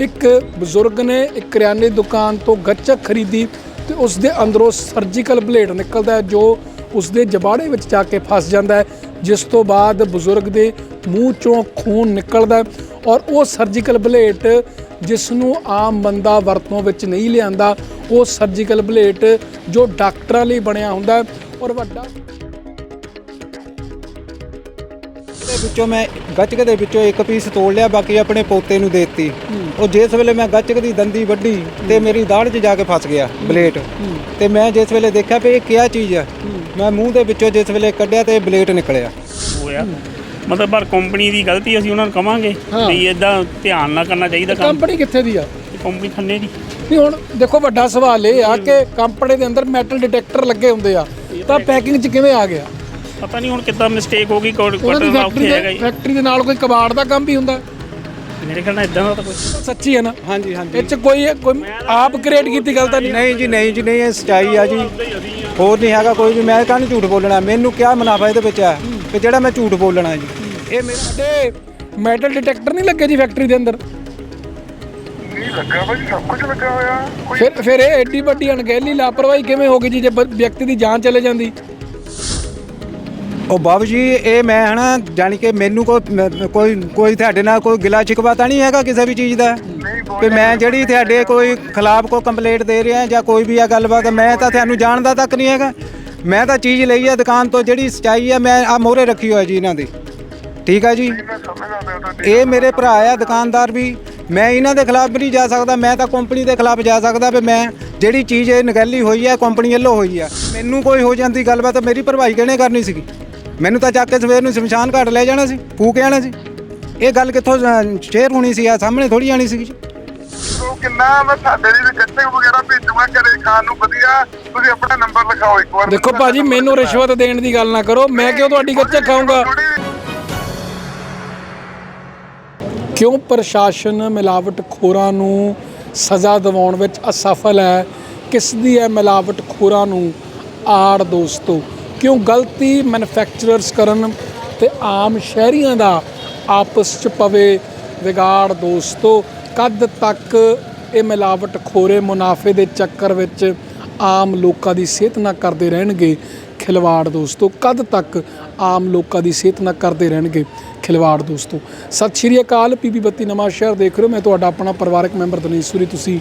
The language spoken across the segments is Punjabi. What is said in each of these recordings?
ਇੱਕ ਬਜ਼ੁਰਗ ਨੇ ਇੱਕ ਕਰਿਆਨੇ ਦੁਕਾਨ ਤੋਂ ਗੱਚਕ ਖਰੀਦੀ ਤੇ ਉਸ ਦੇ ਅੰਦਰੋਂ ਸਰਜੀਕਲ ਬਲੇਡ ਨਿਕਲਦਾ ਹੈ, ਜੋ ਉਸ ਦੇ ਜਬਾੜੇ ਵਿੱਚ ਜਾ ਕੇ ਫਸ ਜਾਂਦਾ ਹੈ, ਜਿਸ ਤੋਂ ਬਾਅਦ ਬਜ਼ੁਰਗ ਦੇ ਮੂੰਹ ਚੋਂ ਖੂਨ ਨਿਕਲਦਾ ਹੈ ਔਰ ਉਹ ਸਰਜੀਕਲ ਬਲੇਡ ਜਿਸ ਨੂੰ ਆਮ ਬੰਦਾ ਵਰਤੋਂ ਵਿੱਚ ਨਹੀਂ ਲਿਆਂਦਾ, ਉਹ ਸਰਜੀਕਲ ਬਲੇਡ ਜੋ ਡਾਕਟਰਾਂ ਲਈ ਬਣਿਆ ਹੁੰਦਾ ਹੈ ਔਰ ਵੱਡਾ ਵਿੱਚੋਂ ਮੈਂ ਗੱਚਕ ਦੇ ਵਿੱਚੋਂ ਇੱਕ ਪੀਸ ਤੋੜ ਲਿਆ ਬਾਕੀ ਆਪਣੇ ਪੋਤੇ ਨੂੰ ਦੇ ਦਿੱਤੀ। ਉਹ ਜਿਸ ਵੇਲੇ ਮੈਂ ਗੱਚਕ ਦੀ ਦੰਦੀ ਵੱਢੀ ਤੇ ਮੇਰੀ ਦਾੜ 'ਚ ਜਾ ਕੇ ਫਸ ਗਿਆ ਬਲੇਡ ਤੇ ਮੈਂ ਜਿਸ ਵੇਲੇ ਦੇਖਿਆ ਵੀ ਇਹ ਕਿਆ ਚੀਜ਼ ਆ ਮੈਂ ਮੂੰਹ ਦੇ ਵਿੱਚੋਂ ਜਿਸ ਵੇਲੇ ਕੱਢਿਆ ਤੇ ਬਲੇਡ ਨਿਕਲਿਆ। ਹੋਇਆ। ਮਤਲਬ ਪਰ ਕੰਪਨੀ ਦੀ ਗਲਤੀ ਅਸੀਂ ਉਹਨਾਂ ਨੂੰ ਕਵਾਂਗੇ। ਵੀ ਇਦਾਂ ਧਿਆਨ ਨਾ ਕਰਨਾ ਚਾਹੀਦਾ ਕੰਮ। ਕੰਪਨੀ ਕਿੱਥੇ ਦੀ ਆ? ਕੰਪਨੀ ਖੰਨੇ ਦੀ। ਨਹੀਂ ਹੁਣ ਦੇਖੋ ਵੱਡਾ ਸਵਾਲ ਇਹ ਆ ਕਿ ਕੰਪਨੀ ਦੇ ਅੰਦਰ ਮੈਟਲ ਡਿਟੈਕਟਰ ਲੱਗੇ ਹੁੰਦੇ ਆ ਤਾਂ ਪੈਕਿੰਗ 'ਚ ਕਿਵੇਂ ਆ ਗਿਆ? ਪਤਾ ਨਹੀਂ ਹੁਣ ਕਿੱਦਾਂ ਮਿਸਟੇਕ ਹੋ ਗਈ ਕੋਡ ਉਹਨਾਂ ਦੀ ਫੈਕਟਰੀ ਉੱਥੇ ਹੈਗਾ ਦੇ ਜੀ ਫੈਕਟਰੀ ਦੇ ਨਾਲ ਕੋਈ ਕਬਾੜ ਦਾ ਕੰਮ ਵੀ ਹੁੰਦਾ? ਮੇਰੇ ਖਿਆਲ ਨਾਲ ਇਦਾਂ ਦਾ ਤਾਂ ਕੁਝ ਸੱਚੀ ਹੈ ਨਾ? ਹਾਂਜੀ ਇਹ ਹਾਂਜੀ 'ਚ ਕੋਈ ਕੋਈ ਆਪ ਕ੍ਰੀਏਟ ਕੀਤੀ ਗੱਲ ਤਾਂ ਨਹੀਂ? ਨਹੀਂ ਜੀ ਨਹੀਂ ਜੀ ਨਹੀਂ ਇਹ ਸਚਾਈ ਆ ਜੀ। ਹੋਰ ਨਹੀਂ ਹੈਗਾ ਕੋਈ ਵੀ ਮੈਂ ਕਾਹਨੂੰ ਝੂਠ ਬੋਲਣਾ? ਮੈਨੂੰ ਕਿਆ ਮੁਨਾਫਾ ਇਹਦੇ ਵਿੱਚ ਆ? ਕਿ ਜਿਹੜਾ ਮੈਂ ਝੂਠ ਬੋਲਣਾ ਜੀ। ਇਹ ਮੇਰਾ ਸਾਡੇ ਮੈਟਲ ਡਿਟੈਕਟਰ ਨਹੀਂ ਲੱਗੇ ਜੀ ਫੈਕਟਰੀ ਦੇ ਅੰਦਰ? ਨਹੀਂ ਲੱਗਾ ਭਾਜੀ ਸਭ ਕੁਝ ਲੱਗਾ ਹੋਇਆ। ਕੋਈ ਫਿਰ ਫਿਰ ਇਹ ਐਡੀ ਵੱਡੀ ਅਣਗਹਿਲੀ ਲਾਪਰਵਾਹੀ ਕਿਵੇਂ ਹੋ ਗਈ ਜੀ? ਜੇ ਬ- ਵਿਅਕਤੀ ਦੀ ਜਾਨ ਚਲੇ ਜਾਂਦੀ। ਉਹ ਬਾਬੂ ਜੀ, ਇਹ ਮੈਂ ਹਨਾ, ਜਾਣੀ ਕਿ ਮੈਨੂੰ ਕੋਈ, ਮ- ਕੋਈ ਕੋਈ ਤੁਹਾਡੇ ਨਾਲ ਕੋਈ ਗਿਲਾ ਸ਼ਿਕਵਾ ਤਾਂ ਨਹੀਂ ਹੈਗਾ ਕਿਸੇ ਵੀ ਚੀਜ਼ ਦਾ? ਨਹੀਂ ਕਿ ਮੈਂ ਜਿਹੜੀ ਤੁਹਾਡੇ ਕੋਈ ਖਿਲਾਫ ਕੋਈ ਕੰਪਲੇਂਟ ਦੇ ਰਿਹਾ, ਜਾਂ ਕੋਈ ਵੀ ਆ ਗੱਲਬਾਤ, ਮੈਂ ਤਾਂ ਤੁਹਾਨੂੰ ਜਾਣਦਾ ਤੱਕ ਨਹੀਂ ਹੈਗਾ। ਮੈਂ ਤਾਂ ਚੀਜ਼ ਲਈ ਆ ਦੁਕਾਨ ਤੋਂ, ਜਿਹੜੀ ਸਚਾਈ ਆ, ਮੈਂ ਆ ਮੋਹਰੇ ਰੱਖੀ ਹੋਇਆ ਜੀ ਇਹਨਾਂ ਦੀ। ਠੀਕ ਆ ਜੀ? ਇਹ ਮੇਰੇ ਭਰਾ ਆ, ਦੁਕਾਨਦਾਰ ਵੀ। ਮੈਂ ਇਹਨਾਂ ਦੇ ਖਿਲਾਫ ਵੀ ਨਹੀਂ ਜਾ ਸਕਦਾ, ਮੈਂ ਤਾਂ ਕੰਪਨੀ ਦੇ ਖਿਲਾਫ ਜਾ ਸਕਦਾ ਵੀ ਮੈਂ ਜਿਹੜੀ ਚੀਜ਼ ਇਹ ਨਗੈਲੀ ਹੋਈ ਹੈ ਕੰਪਨੀ ਵੱਲੋਂ ਹੋਈ ਆ। ਮੈਨੂੰ ਕੋਈ ਹੋ ਜਾਂਦੀ ਗੱਲਬਾਤ, ਮੇਰੀ ਭਰਵਾਈ ਕਿਹਨੇ ਕਰਨੀ ਸੀਗੀ? ਮੈਨੂੰ ਤਾਂ ਚੱਕ ਕੇ ਸਵੇਰ ਨੂੰ ਸ਼ਮਸ਼ਾਨ ਘਾਟ ਲੈ ਜਾਣਾ ਸੀ ਫੂਕ ਜਾਣਾ ਸੀ। ਇਹ ਗੱਲ ਕਿੱਥੋਂ ਸ਼ੇਅਰ ਹੋਣੀ ਸੀ ਆ ਸਾਹਮਣੇ ਥੋੜੀ ਆਣੀ ਉਹ ਕਿੰਨਾ ਮੈਂ ਸਾਡੇ ਲਈ ਗੱਟੇ ਵਗੈਰਾ ਭੇਜੂਗਾ ਘਰੇ ਖਾਣ ਨੂੰ ਵਧੀਆ। ਤੁਸੀਂ ਆਪਣਾ ਨੰਬਰ ਲਿਖਾਓ ਇੱਕ ਵਾਰ। ਦੇਖੋ ਭਾਜੀ ਮੈਨੂੰ ਰਿਸ਼ਵਤ ਦੇਣ ਦੀ ਗੱਲ ਨਾ ਕਰੋ ਮੈਂ ਕਿਉਂ ਤੁਹਾਡੀ ਗੱਚਕ ਖਾਊਂਗਾ? ਕਿਉਂ ਪ੍ਰਸ਼ਾਸਨ ਮਿਲਾਵਟ ਖੋਰਾਂ ਨੂੰ ਸਜ਼ਾ ਦਿਵਾਉਣ ਵਿੱਚ ਅਸਫਲ ਹੈ? ਕਿਸ ਦੀ ਹੈ ਮਿਲਾਵਟ ਖੋਰਾਂ ਨੂੰ? ਆੜ ਦੋਸਤੋ ਕਿਉਂ ਗਲਤੀ ਮੈਨੂਫੈਕਚਰਰਸ ਕਰਨ ਤੇ ਆਮ ਸ਼ਹਿਰੀਆਂ ਦਾ ਆਪਸ ਚ ਪਵੇ? ਵਿਗਾੜ ਦੋਸਤੋ, ਕਦ ਤੱਕ ਇਹ ਮਿਲਾਵਟ ਖੋਰੇ ਮੁਨਾਫੇ ਦੇ ਚੱਕਰ ਵਿੱਚ ਆਮ ਲੋਕਾਂ ਦੀ ਸਿਹਤ ਨਾ ਕਰਦੇ ਰਹਿਣਗੇ? ਖਿਲਵਾੜ ਦੋਸਤੋ, ਕਦ ਤੱਕ ਆਮ ਲੋਕਾਂ ਦੀ ਸਿਹਤ ਨਾ ਕਰਦੇ ਰਹਿਣਗੇ? ਖਿਲਵਾੜ ਦੋਸਤੋ। ਸਤਿ ਸ਼੍ਰੀ ਅਕਾਲ ਪੀਪੀ ਬੱਤੀ ਨਵਾਂ ਸ਼ਹਿਰ ਦੇਖ ਰਹੇ ਹੋ। ਮੈਂ ਤੁਹਾਡਾ ਆਪਣਾ ਪਰਿਵਾਰਕ ਮੈਂਬਰ ਦਨੀਸ਼ੂਰੀ ਤੁਸੀਂ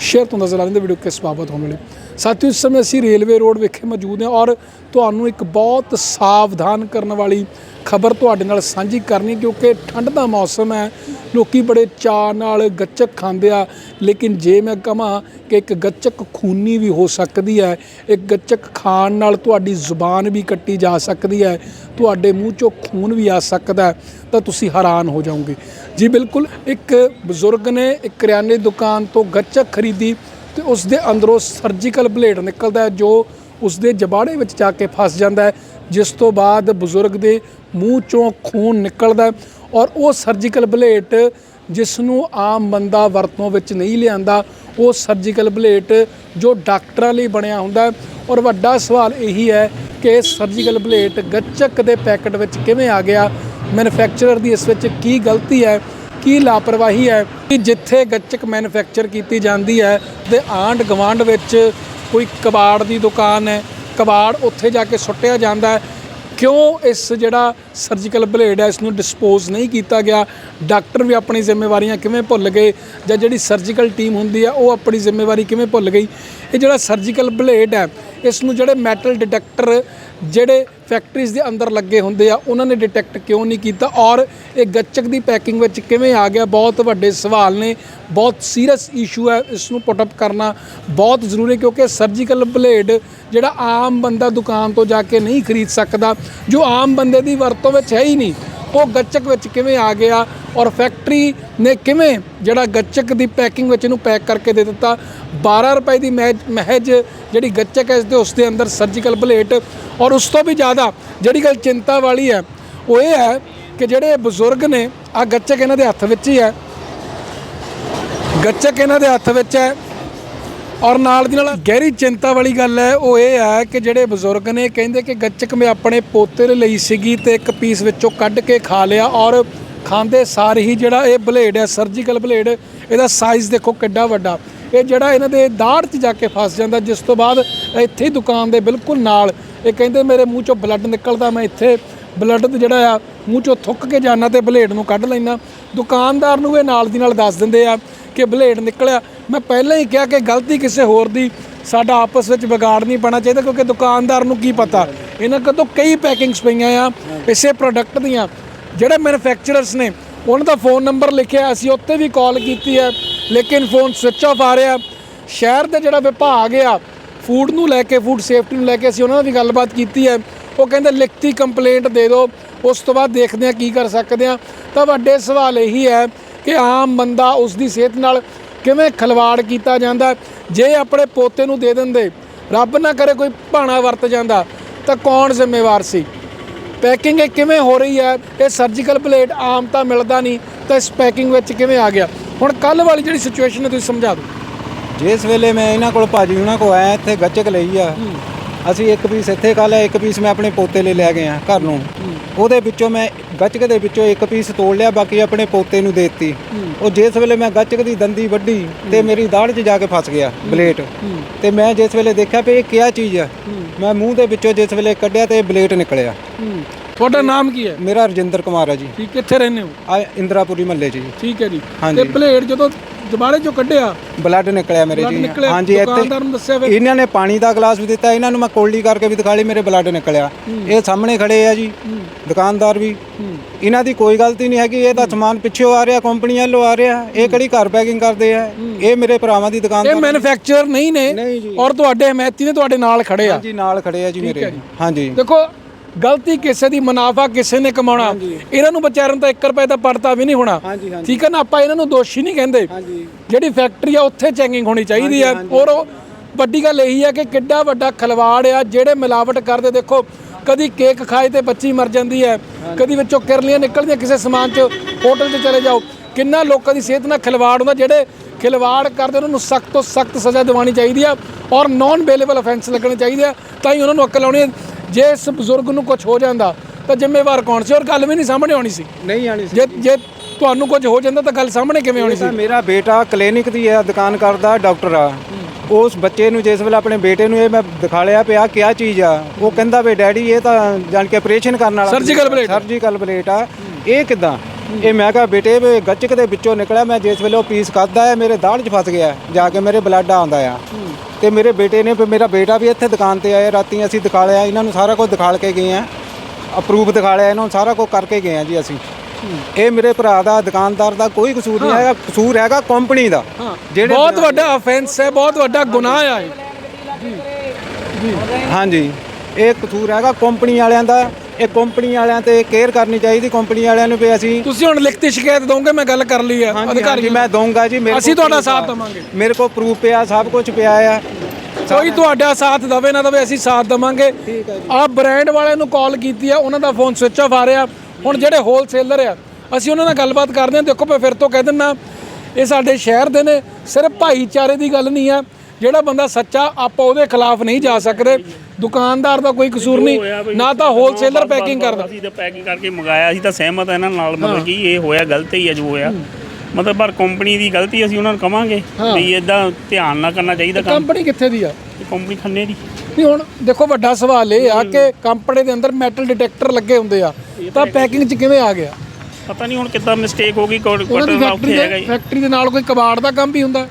ਸ਼ੇਅਰ ਤੋਂ ਨਜ਼ਰ ਆ ਰਹੇ ਵੀਡੀਓ ਕਿਸ ਬਾਬਤ ਹੋਣ ਵਾਲੇ। ਸਾਥੀਓ, ਇਸ ਸਮੇਂ ਅਸੀਂ ਰੇਲਵੇ ਰੋਡ ਵਿਖੇ ਮੌਜੂਦ ਹਾਂ ਔਰ ਤੁਹਾਨੂੰ ਇੱਕ ਬਹੁਤ ਸਾਵਧਾਨ ਕਰਨ ਵਾਲੀ ਖਬਰ ਤੁਹਾਡੇ ਨਾਲ ਸਾਂਝੀ ਕਰਨੀ ਕਿਉਂਕਿ ਠੰਡ ਦਾ ਮੌਸਮ ਹੈ। ਲੋਕੀ ਬੜੇ ਚਾਅ ਨਾਲ ਗੱਚਕ ਖਾਂਦੇ ਆ। ਲੇਕਿਨ ਜੇ ਮੈਂ ਕਹਾਂ ਕਿ ਇੱਕ ਗੱਚਕ ਖੂਨੀ ਵੀ ਹੋ ਸਕਦੀ ਹੈ। ਇੱਕ ਗੱਚਕ ਖਾਣ ਨਾਲ ਤੁਹਾਡੀ ਜ਼ੁਬਾਨ ਵੀ ਕੱਟੀ ਜਾ ਸਕਦੀ ਹੈ। ਤੁਹਾਡੇ ਮੂੰਹ ਚੋਂ ਖੂਨ ਵੀ ਆ ਸਕਦਾ ਤਾਂ ਤੁਸੀਂ ਹੈਰਾਨ ਹੋ ਜਾਓਗੇ। ਜੀ ਬਿਲਕੁਲ, ਇੱਕ ਬਜ਼ੁਰਗ ਨੇ ਇੱਕ ਕਰਿਆਨੇ ਦੁਕਾਨ ਤੋਂ ਗੱਚਕ ਖਰੀਦੀ ਤੇ ਉਸ ਦੇ ਅੰਦਰੋਂ ਸਰਜੀਕਲ ਬਲੇਡ ਨਿਕਲਦਾ ਜੋ ਉਸ ਦੇ ਜਬਾੜੇ ਵਿੱਚ ਜਾ ਕੇ ਫਸ ਜਾਂਦਾ ਹੈ। ਜਿਸ ਤੋਂ ਬਾਅਦ ਬਜ਼ੁਰਗ ਦੇ ਮੂੰਹ ਚੋਂ ਖੂਨ ਨਿਕਲਦਾ ਔਰ ਉਹ ਸਰਜੀਕਲ ਬਲੇਟ ਜਿਸ ਨੂੰ ਆਮ ਬੰਦਾ ਵਰਤੋਂ ਵਿੱਚ ਨਹੀਂ ਲਿਆਂਦਾ, ਉਹ ਸਰਜੀਕਲ ਬਲੇਟ ਜੋ ਡਾਕਟਰਾਂ ਲਈ ਬਣਿਆ ਹੁੰਦਾ ਔਰ ਵੱਡਾ ਸਵਾਲ ਇਹੀ ਹੈ ਕਿ ਸਰਜੀਕਲ ਬਲੇਟ ਗੱਚਕ ਦੇ ਪੈਕਟ ਵਿੱਚ ਕਿਵੇਂ ਆ ਗਿਆ? ਮੈਨੂਫੈਕਚਰਰ ਦੀ ਇਸ ਵਿੱਚ ਕੀ ਗਲਤੀ ਹੈ? ਕੀ ਲਾਪਰਵਾਹੀ ਹੈ? ਕਿ ਜਿੱਥੇ ਗੱਚਕ ਮੈਨੂਫੈਕਚਰ ਕੀਤੀ ਜਾਂਦੀ ਹੈ, ਤੇ ਆਂਡ ਗਵਾਂਡ ਵਿੱਚ ਕੋਈ ਕਬਾੜ ਦੀ ਦੁਕਾਨ ਹੈ ਕਬਾੜ ਉੱਥੇ ਜਾ ਕੇ ਸੁੱਟਿਆ ਜਾਂਦਾ ਹੈ। ਕਿਉਂ ਇਸ ਜਿਹੜਾ ਸਰਜੀਕਲ ਬਲੇਡ ਹੈ ਇਸ ਨੂੰ ਡਿਸਪੋਜ਼ ਨਹੀਂ ਕੀਤਾ ਗਿਆ? ਡਾਕਟਰ ਵੀ ਆਪਣੀ ਜ਼ਿੰਮੇਵਾਰੀਆਂ ਕਿਵੇਂ ਭੁੱਲ ਗਏ? ਜਾਂ ਜਿਹੜੀ ਸਰਜੀਕਲ ਟੀਮ ਹੁੰਦੀ ਹੈ, ਉਹ ਆਪਣੀ ਜ਼ਿੰਮੇਵਾਰੀ ਕਿਵੇਂ ਭੁੱਲ ਗਈ? ਇਹ ਜਿਹੜਾ ਸਰਜੀਕਲ ਬਲੇਡ ਹੈ ਇਸ ਨੂੰ ਜਿਹੜੇ ਮੈਟਲ ਡਿਟੈਕਟਰ ਜਿਹੜੇ ਫੈਕਟਰੀਜ਼ ਦੇ ਅੰਦਰ ਲੱਗੇ ਹੁੰਦੇ ਆ, ਉਹਨਾਂ ਨੇ ਡਿਟੈਕਟ ਕਿਉਂ ਨਹੀਂ ਕੀਤਾ? ਔਰ ਇਹ ਗੱਚਕ ਦੀ ਪੈਕਿੰਗ ਵਿੱਚ ਕਿਵੇਂ ਆ ਗਿਆ? ਬਹੁਤ ਵੱਡੇ ਸਵਾਲ ਨੇ, ਬਹੁਤ ਸੀਰੀਅਸ ਇਸ਼ੂ ਹੈ ਇਸ ਨੂੰ ਪੁੱਟ ਅਪ ਕਰਨਾ ਬਹੁਤ ਜ਼ਰੂਰੀ ਕਿਉਂਕਿ ਸਰਜੀਕਲ ਬਲੇਡ ਜਿਹੜਾ ਆਮ ਬੰਦਾ ਦੁਕਾਨ ਤੋਂ ਜਾ ਕੇ ਨਹੀਂ ਖਰੀਦ ਸਕਦਾ, ਜੋ ਆਮ ਬੰਦੇ ਦੀ ਵਰਤੋਂ ਵਿੱਚ ਹੈ ਹੀ ਨਹੀਂ। ਉਹ ਗੱਚਕ ਵਿੱਚ ਕਿਵੇਂ ਆ ਗਿਆ ਔਰ ਫੈਕਟਰੀ ਨੇ ਕਿਵੇਂ ਜਿਹੜਾ ਗੱਚਕ ਦੀ ਪੈਕਿੰਗ ਵਿੱਚ ਇਹਨੂੰ ਪੈਕ ਕਰਕੇ ਦੇ ਦਿੱਤਾ? 12 ਰੁਪਏ ਦੀ ਮਹਿਜ ਮਹਿਜ ਜਿਹੜੀ ਗੱਚਕ ਹੈ ਇਸ ਦੇ ਉਸ ਦੇ ਅੰਦਰ ਸਰਜੀਕਲ ਬਲੇਟ ਔਰ ਉਸ ਤੋਂ ਵੀ ਜ਼ਿਆਦਾ ਜਿਹੜੀ ਗੱਲ ਚਿੰਤਾ ਵਾਲੀ ਹੈ, ਉਹ ਇਹ ਹੈ ਕਿ ਜਿਹੜੇ ਬਜ਼ੁਰਗ ਨੇ ਆ ਗੱਚਕ ਇਹਨਾਂ ਦੇ ਹੱਥ ਵਿੱਚ ਹੀ ਹੈ। ਗੱਚਕ ਇਹਨਾਂ ਦੇ ਹੱਥ ਵਿੱਚ ਹੈ। ਔਰ ਨਾਲ ਦੀ ਨਾਲ ਗਹਿਰੀ ਚਿੰਤਾ ਵਾਲੀ ਗੱਲ ਹੈ, ਉਹ ਇਹ ਹੈ ਕਿ ਜਿਹੜੇ ਬਜ਼ੁਰਗ ਨੇ ਕਹਿੰਦੇ ਕਿ ਗੱਚਕ ਮੈਂ ਆਪਣੇ ਪੋਤੇ ਦੇ ਲਈ ਸੀਗੀ ਤੇ ਇੱਕ ਪੀਸ ਵਿੱਚੋਂ ਕੱਢ ਕੇ ਖਾ ਲਿਆ ਔਰ ਖਾਂਦੇ ਸਾਰ ਹੀ ਜਿਹੜਾ ਇਹ ਬਲੇਡ ਹੈ ਸਰਜੀਕਲ ਬਲੇਡ, ਇਹਦਾ ਸਾਈਜ਼ ਦੇਖੋ ਕਿੱਡਾ ਵੱਡਾ। ਇਹ ਜਿਹੜਾ ਇਹਨਾਂ ਦੇ ਦਾੜ 'ਚ ਜਾ ਕੇ ਫਸ ਜਾਂਦਾ, ਜਿਸ ਤੋਂ ਬਾਅਦ ਇੱਥੇ ਹੀ ਦੁਕਾਨ ਦੇ ਬਿਲਕੁਲ ਨਾਲ, ਇਹ ਕਹਿੰਦੇ ਮੇਰੇ ਮੂੰਹ 'ਚੋਂ ਬਲੱਡ ਨਿਕਲਦਾ, ਮੈਂ ਇੱਥੇ ਬਲੱਡ ਜਿਹੜਾ ਆ, ਮੂੰਹ 'ਚੋਂ ਥੁੱਕ ਕੇ ਜਾਣਾ ਤੇ ਬਲੇਡ ਨੂੰ ਕੱਢ ਲੈਣਾ ਦੁਕਾਨਦਾਰ ਨੂੰ ਇਹ ਨਾਲ ਦੀ ਨਾਲ ਦੱਸ ਦਿੰਦੇ ਆ ਕਿ ਬਲੇਡ ਨਿਕਲਿਆ। ਮੈਂ ਪਹਿਲਾਂ ਹੀ ਕਿਹਾ ਕਿ ਗਲਤੀ ਕਿਸੇ ਹੋਰ ਦੀ ਸਾਡਾ ਆਪਸ ਵਿੱਚ ਵਿਗਾੜ ਨਹੀਂ ਪੈਣਾ ਚਾਹੀਦਾ ਕਿਉਂਕਿ ਦੁਕਾਨਦਾਰ ਨੂੰ ਕੀ ਪਤਾ। ਇਹਨਾਂ ਕੋਲ ਕਈ ਪੈਕਿੰਗਸ ਪਈਆਂ ਆ, ਇਸੇ ਪ੍ਰੋਡਕਟ ਦੀਆਂ। ਜਿਹੜੇ ਮੈਨੂਫੈਕਚਰਰਸ ਨੇ, ਉਹਨਾਂ ਦਾ ਫੋਨ ਨੰਬਰ ਲਿਖਿਆ, ਅਸੀਂ ਉੱਤੇ ਵੀ ਕਾਲ ਕੀਤੀ ਹੈ ਲੇਕਿਨ ਫੋਨ ਸਵਿਚ ਆਫ ਆ ਰਿਹਾ। ਸ਼ਹਿਰ ਦਾ ਜਿਹੜਾ ਵਿਭਾਗ ਆ ਫੂਡ ਨੂੰ ਲੈ ਕੇ ਫੂਡ ਸੇਫਟੀ ਨੂੰ ਲੈ ਕੇ ਅਸੀਂ ਉਹਨਾਂ ਨਾਲ ਵੀ ਗੱਲਬਾਤ ਕੀਤੀ ਹੈ ਉਹ ਕਹਿੰਦੇ ਲਿਖਤੀ ਕੰਪਲੇਂਟ ਦੇ ਦਿਓ ਉਸ ਤੋਂ ਬਾਅਦ ਦੇਖਦੇ ਹਾਂ ਕੀ ਕਰ ਸਕਦੇ ਹਾਂ। ਤਾਂ ਵੱਡੇ ਸਵਾਲ ਇਹੀ ਹੈ ਕਿ ਆਮ ਬੰਦਾ ਉਸ ਦੀ ਸਿਹਤ ਨਾਲ ਕਿਵੇਂ ਖਲਵਾੜ ਕੀਤਾ ਜਾਂਦਾ ਜੇ ਆਪਣੇ ਪੋਤੇ ਨੂੰ ਦੇ ਦਿੰਦੇ ਰੱਬ ਨਾ ਕਰੇ ਕੋਈ ਭਾਣਾ ਵਰਤ ਜਾਂਦਾ ਤਾਂ ਕੌਣ ਜ਼ਿੰਮੇਵਾਰ ਸੀ? ਪੈਕਿੰਗ ਇਹ ਕਿਵੇਂ ਹੋ ਰਹੀ ਹੈ? ਇਹ ਸਰਜੀਕਲ ਬਲੇਡ ਆਮ ਤਾਂ ਮਿਲਦਾ ਨਹੀਂ ਤਾਂ ਇਸ ਪੈਕਿੰਗ ਵਿੱਚ ਕਿਵੇਂ ਆ ਗਿਆ? ਹੁਣ ਕੱਲ ਵਾਲੀ ਜਿਹੜੀ ਸਿਚੁਏਸ਼ਨ ਹੈ ਤੁਸੀਂ ਸਮਝਾ ਦਿਓ। ਜਿਸ ਵੇਲੇ ਮੈਂ ਇਹਨਾਂ ਕੋਲ ਭਾਜੀ ਉਹਨਾਂ ਕੋਲ ਆਇਆ ਇੱਥੇ ਗੱਚਕ ਲਈ ਆ। ਅਸੀਂ ਇੱਕ ਪੀਸ ਇੱਥੇ ਕੱਲ ਇੱਕ ਪੀਸ ਮੈਂ ਆਪਣੇ ਪੋਤੇ ਲਈ ਲੈ ਗਿਆ ਘਰ ਨੂੰ। ਉਹਦੇ ਵਿੱਚੋਂ ਮੈਂ ਗੱਚਕ ਦੇ ਵਿੱਚੋਂ ਇੱਕ ਪੀਸ ਤੋੜ ਲਿਆ ਬਾਕੀ ਆਪਣੇ ਪੋਤੇ ਨੂੰ ਦੇ ਦਿੱਤੀ। ਉਹ ਜਿਸ ਵੇਲੇ ਮੈਂ ਗੱਚਕ ਦੀ ਦੰਦੀ ਵੱਢੀ ਤੇ ਮੇਰੀ ਦਾੜ 'ਚ ਜਾ ਕੇ ਫਸ ਗਿਆ ਬਲੇਟ। ਤੇ ਮੈਂ ਜਿਸ ਵੇਲੇ ਦੇਖਿਆ ਵੀ ਇਹ ਕਿਆ ਚੀਜ਼ ਆ ਮੈਂ ਮੂੰਹ ਦੇ ਵਿੱਚੋਂ ਜਿਸ ਵੇਲੇ ਕੱਢਿਆ ਤੇ ਇਹ ਬਲੇਟ ਨਿਕਲਿਆ। ਤੁਹਾਡਾ ਨਾਮ ਕੀ ਹੈ? ਮੇਰਾ ਰਜਿੰਦਰ ਕੁਮਾਰ ਆ ਜੀ। ਠੀਕ ਕਿੱਥੇ ਰਹਿੰਦੇ ਹੋ? ਆ ਇੰਦਰਾਪੁਰੀ ਮਹੱਲੇ 'ਚ ਜੀ। ਠੀਕ ਹੈ ਜੀ। ਹਾਂਜੀ। ਤੇ ਬਲੇਡ ਜਦੋਂ ਦੁਬਾਰੇ ਚੋਂ ਕੱਢਿਆ ਬਲੱਡ ਨਿਕਲਿਆ ਮੇਰੇ ਜੀ। ਨਿਕਲਿਆ ਹਾਂਜੀ ਇੱਥੇ ਦੁਕਾਨਦਾਰ ਨੂੰ ਦੱਸਿਆ ਫਿਰ। ਇਹਨਾਂ ਨੇ ਪਾਣੀ ਦਾ ਗਲਾਸ ਵੀ ਦਿੱਤਾ ਇਹਨਾਂ ਨੂੰ ਮੈਂ ਕੋਲਡੀ ਕਰਕੇ ਵੀ ਦਿਖਾ ਲਈ ਮੇਰੇ ਬਲੱਡ ਨਿਕਲਿਆ। ਇਹ ਸਾਹਮਣੇ ਖੜੇ ਆ ਜੀ ਦੁਕਾਨਦਾਰ ਵੀ। ਇਹਨਾਂ ਦੀ ਕੋਈ ਗਲਤੀ ਨਹੀਂ ਹੈਗੀ ਇਹ ਤਾਂ ਸਮਾਨ ਪਿੱਛੋਂ ਆ ਰਿਹਾ ਕੰਪਨੀ ਵੱਲੋਂ ਆ ਰਿਹਾ ਇਹ ਕਿਹੜੀ ਘਰ ਪੈਕਿੰਗ ਕਰਦੇ ਆ? ਇਹ ਮੇਰੇ ਭਰਾਵਾਂ ਦੀ ਦੁਕਾਨ ਇਹ ਮੈਨੂਫੈਕਚਰਰ ਨਹੀਂ ਨੇ ਨਹੀਂ ਜੀ। ਔਰ ਤੁਹਾਡੇ ਹਮਾਇਤੀ ਨੇ ਤੁਹਾਡੇ ਨਾਲ ਖੜੇ ਆ। ਹਾਂਜੀ ਨਾਲ ਖੜੇ ਆ ਜੀ ਮੇਰੇ। ਹਾਂਜੀ। ਦੇਖੋ ਗਲਤੀ ਕਿਸੇ ਦੀ ਮੁਨਾਫਾ ਕਿਸੇ ਨੇ ਕਮਾਉਣਾ। ਇਹਨਾਂ ਨੂੰ ਵਿਚਾਰਨ ਤਾਂ 1 ਰੁਪਏ ਦਾ ਪੜਤਾ ਵੀ ਨਹੀਂ ਹੋਣਾ। ਠੀਕ ਹੈ ਨਾ? ਆਪਾਂ ਇਹਨਾਂ ਨੂੰ ਦੋਸ਼ੀ ਨਹੀਂ ਕਹਿੰਦੇ। ਜਿਹੜੀ ਫੈਕਟਰੀ ਆ ਉੱਥੇ ਚੈਕਿੰਗ ਹੋਣੀ ਚਾਹੀਦੀ ਹੈ ਔਰ ਵੱਡੀ ਗੱਲ ਇਹੀ ਹੈ ਕਿ ਕਿੱਡਾ ਵੱਡਾ ਖਲਵਾੜ ਆ ਜਿਹੜੇ ਮਿਲਾਵਟ ਕਰਦੇ। ਦੇਖੋ ਕਦੀ ਕੇਕ ਖਾਏ ਤੇ ਬੱਚੀ ਮਰ ਜਾਂਦੀ ਹੈ। ਕਦੀ ਵਿੱਚੋਂ ਕਿਰਲੀਆਂ ਨਿਕਲਦੀਆਂ ਕਿਸੇ ਸਮਾਨ 'ਚ ਹੋਟਲ 'ਚ ਚਲੇ ਜਾਓ। ਕਿੰਨਾ ਲੋਕਾਂ ਦੀ ਸਿਹਤ ਨਾਲ ਖਿਲਵਾੜ ਹੁੰਦਾ ਜਿਹੜੇ ਖਿਲਵਾੜ ਕਰਦੇ ਉਹਨਾਂ ਨੂੰ ਸਖਤ ਤੋਂ ਸਖਤ ਸਜ਼ਾ ਦਿਵਾਉਣੀ ਚਾਹੀਦੀ ਆ। ਔਰ ਨਾਨ ਬੇਲੇਬਲ ਅਫੈਂਸ ਲੱਗਣੇ ਚਾਹੀਦੇ ਆ। ਤਾਂ ਹੀ ਉਹਨਾਂ ਨੂੰ ਅਕਲ ਆਉਣੀ ਹੈ। ਜੇ ਇਸ ਬਜ਼ੁਰਗ ਨੂੰ ਕੁਝ ਹੋ ਜਾਂਦਾ ਤਾਂ ਜ਼ਿੰਮੇਵਾਰ ਕੌਣ ਸੀ? ਔਰ ਗੱਲ ਵੀ ਨਹੀਂ ਸਾਹਮਣੇ ਆਉਣੀ ਸੀ। ਨਹੀਂ ਆਣੀ ਸੀ। ਜੇ ਜੇ ਤੁਹਾਨੂੰ ਕੁਝ ਹੋ ਜਾਂਦਾ ਤਾਂ ਗੱਲ ਸਾਹਮਣੇ ਕਿਵੇਂ ਆਉਣੀ ਸੀ? ਮੇਰਾ ਬੇਟਾ ਕਲੀਨਿਕ ਦੀ ਹੈ ਦੁਕਾਨ ਕਰਦਾ ਡਾਕਟਰ ਆ। ਉਸ ਬੱਚੇ ਨੂੰ ਜਿਸ ਵੇਲੇ ਆਪਣੇ ਬੇਟੇ ਨੂੰ ਇਹ ਮੈਂ ਦਿਖਾ ਲਿਆ ਪਿਆ ਕਿਆ ਚੀਜ਼ ਆ ਉਹ ਕਹਿੰਦਾ ਵੀ ਡੈਡੀ ਇਹ ਤਾਂ ਜਾਣ ਕੇ ਆਪਰੇਸ਼ਨ ਕਰਨ ਵਾਲਾ Surgical blade। ਸਰਜੀਕਲ ਬਲੇਟ ਆ। ਇਹ ਕਿਦਾਂ? ਇਹ ਮੈਂ ਕਿਹਾ ਬੇਟੇ ਵੀ ਗੱਚਕ ਦੇ ਵਿੱਚੋਂ ਨਿਕਲਿਆ ਮੈਂ ਜਿਸ ਵੇਲੇ ਉਹ ਪੀਸ ਕੱਢਦਾ ਹੈ ਮੇਰੇ ਦਾੜ 'ਚ ਫਸ ਗਿਆ ਜਾ ਕੇ ਮੇਰੇ ਬਲੱਡ ਆਉਂਦਾ ਆ। ਤੇ ਮੇਰੇ ਬੇਟੇ ਨੇ ਵੀ ਮੇਰਾ ਬੇਟਾ ਵੀ ਇੱਥੇ ਦੁਕਾਨ ਤੇ ਆਇਆ ਰਾਤੀ ਅਸੀਂ ਦਿਖਾ ਲਿਆ ਇਹਨਾਂ ਨੂੰ ਸਾਰਾ ਕੁਝ ਦਿਖਾ ਕੇ ਗਏ ਆ ਅਪਰੂਵ ਦਿਖਾ ਲਿਆ ਇਹਨਾਂ ਨੂੰ ਸਾਰਾ ਕੁਝ ਕਰਕੇ ਗਏ ਆ ਜੀ ਅਸੀਂ। ਇਹ ਮੇਰੇ ਭਰਾ ਦਾ ਦੁਕਾਨਦਾਰ ਦਾ ਕੋਈ ਕਸੂਰ ਨਹੀਂ ਹੈਗਾ ਕਸੂਰ ਹੈਗਾ ਕੰਪਨੀ ਦਾ। ਜਿਹੜੇ ਬਹੁਤ ਵੱਡਾ ਅਫੈਂਸ ਹੈ ਬਹੁਤ ਵੱਡਾ ਗੁਨਾਹ ਆ ਇਹ। ਹਾਂਜੀ। ਇਹ ਕਸੂਰ ਹੈਗਾ ਕੰਪਨੀ ਵਾਲਿਆਂ ਦਾ ਇਹ ਕੰਪਨੀ ਵਾਲਿਆਂ ਤੇ ਕੇਅਰ ਕਰਨੀ ਚਾਹੀਦੀ ਕੰਪਨੀ ਵਾਲਿਆਂ ਨੂੰ ਵੀ ਅਸੀਂ ਤੁਸੀਂ ਹੁਣ ਲਿਖਤੀ ਸ਼ਿਕਾਇਤ ਦੋਗੇ ਮੈਂ ਗੱਲ ਕਰ ਲਈ ਹੈ ਅਧਿਕਾਰੀ ਮੈਂ ਦਊਂਗਾ ਜੀ ਮੇਰੇ ਅਸੀਂ ਕੋਲ ਤੁਹਾਡਾ proof ਸਾਥ ਆ। ਦੇਵਾਂਗੇ। ਮੇਰੇ ਕੋਲ ਪ੍ਰੂਫ ਪਿਆ ਸਭ ਕੁਝ ਪਿਆ ਆ। ਕੋਈ ਤੁਹਾਡਾ ਸਾਥ ਦਵੇ ਨਾ ਦਵੇ ਅਸੀਂ ਸਾਥ ਦੇਵਾਂਗੇ। ਠੀਕ ਹੈ ਜੀ। ਆਹ ਬ੍ਰਾਂਡ ਵਾਲਿਆਂ ਨੂੰ ਕਾਲ ਕੀਤੀ ਆ ਉਹਨਾਂ ਦਾ ਫੋਨ ਸਵਿਚ ਆਫ ਆ ਰਿਹਾ। ਹੁਣ ਜਿਹੜੇ ਹੋਲਸੇਲਰ ਆ ਅਸੀਂ ਉਹਨਾਂ ਨਾਲ ਗੱਲਬਾਤ ਕਰਦੇ ਹਾਂ। ਦੇਖੋ ਮੈਂ ਫਿਰ ਤੋਂ ਕਹਿ ਦਿੰਦਾ ਇਹ ਸਾਡੇ ਸ਼ਹਿਰ ਦੇ ਨੇ ਸਿਰਫ ਭਾਈਚਾਰੇ ਦੀ ਗੱਲ ਨਹੀਂ ਆ। ਜਿਹੜਾ ਬੰਦਾ ਸੱਚਾ ਆਪਾਂ ਉਹਦੇ ਖਿਲਾਫ ਨਹੀਂ ਜਾ ਸਕਦੇ। ਦੁਕਾਨਦਾਰ ਦਾ ਕੋਈ ਕਸੂਰ ਨਹੀਂ ਨਾ ਤਾਂ ਹੋਲਸੇਲਰ ਪੈਕਿੰਗ ਕਰਦਾ। ਅਸੀਂ ਤਾਂ ਪੈਕਿੰਗ ਕਰਕੇ ਮੰਗਾਇਆ ਅਸੀਂ ਤਾਂ ਸਹਿਮਤ ਆ ਇਹਨਾਂ ਨਾਲ ਮਤਲਬ ਕਿ ਇਹ ਹੋਇਆ ਗਲਤ ਹੀ ਆ ਜੋ ਹੋਇਆ। ਮਤਲਬ ਪਰ ਕੰਪਨੀ ਦੀ ਗਲਤੀ ਅਸੀਂ ਉਹਨਾਂ ਨੂੰ ਕਵਾਂਗੇ ਵੀ ਇਦਾਂ ਧਿਆਨ ਨਾ ਕਰਨਾ ਚਾਹੀਦਾ ਕੰਪਨੀ ਕਿੱਥੇ ਦੀ ਆ? ਕੰਪਨੀ ਖੰਨੇ ਦੀ। ਨਹੀਂ ਹੁਣ ਦੇਖੋ ਵੱਡਾ ਸਵਾਲ ਇਹ ਆ ਕਿ ਕੰਪਨੀ ਦੇ ਅੰਦਰ ਮੈਟਲ ਡਿਟੈਕਟਰ ਲੱਗੇ ਹੁੰਦੇ ਆ ਤਾਂ ਪੈਕਿੰਗ 'ਚ ਕਿਵੇਂ ਆ ਗਿਆ? ਪਤਾ ਨਹੀਂ ਹੁਣ ਕਿੱਦਾਂ ਮਿਸਟੇਕ ਹੋ ਗਈ ਦਾ ਫੈਕਟਰੀ ਉੱਥੇ ਹੈਗਾ ਫੈਕਟਰੀ ਦੇ ਨਾਲ ਕੋਈ ਕਬਾੜ ਦਾ ਕੰਮ ਵੀ ਹੁੰਦਾ?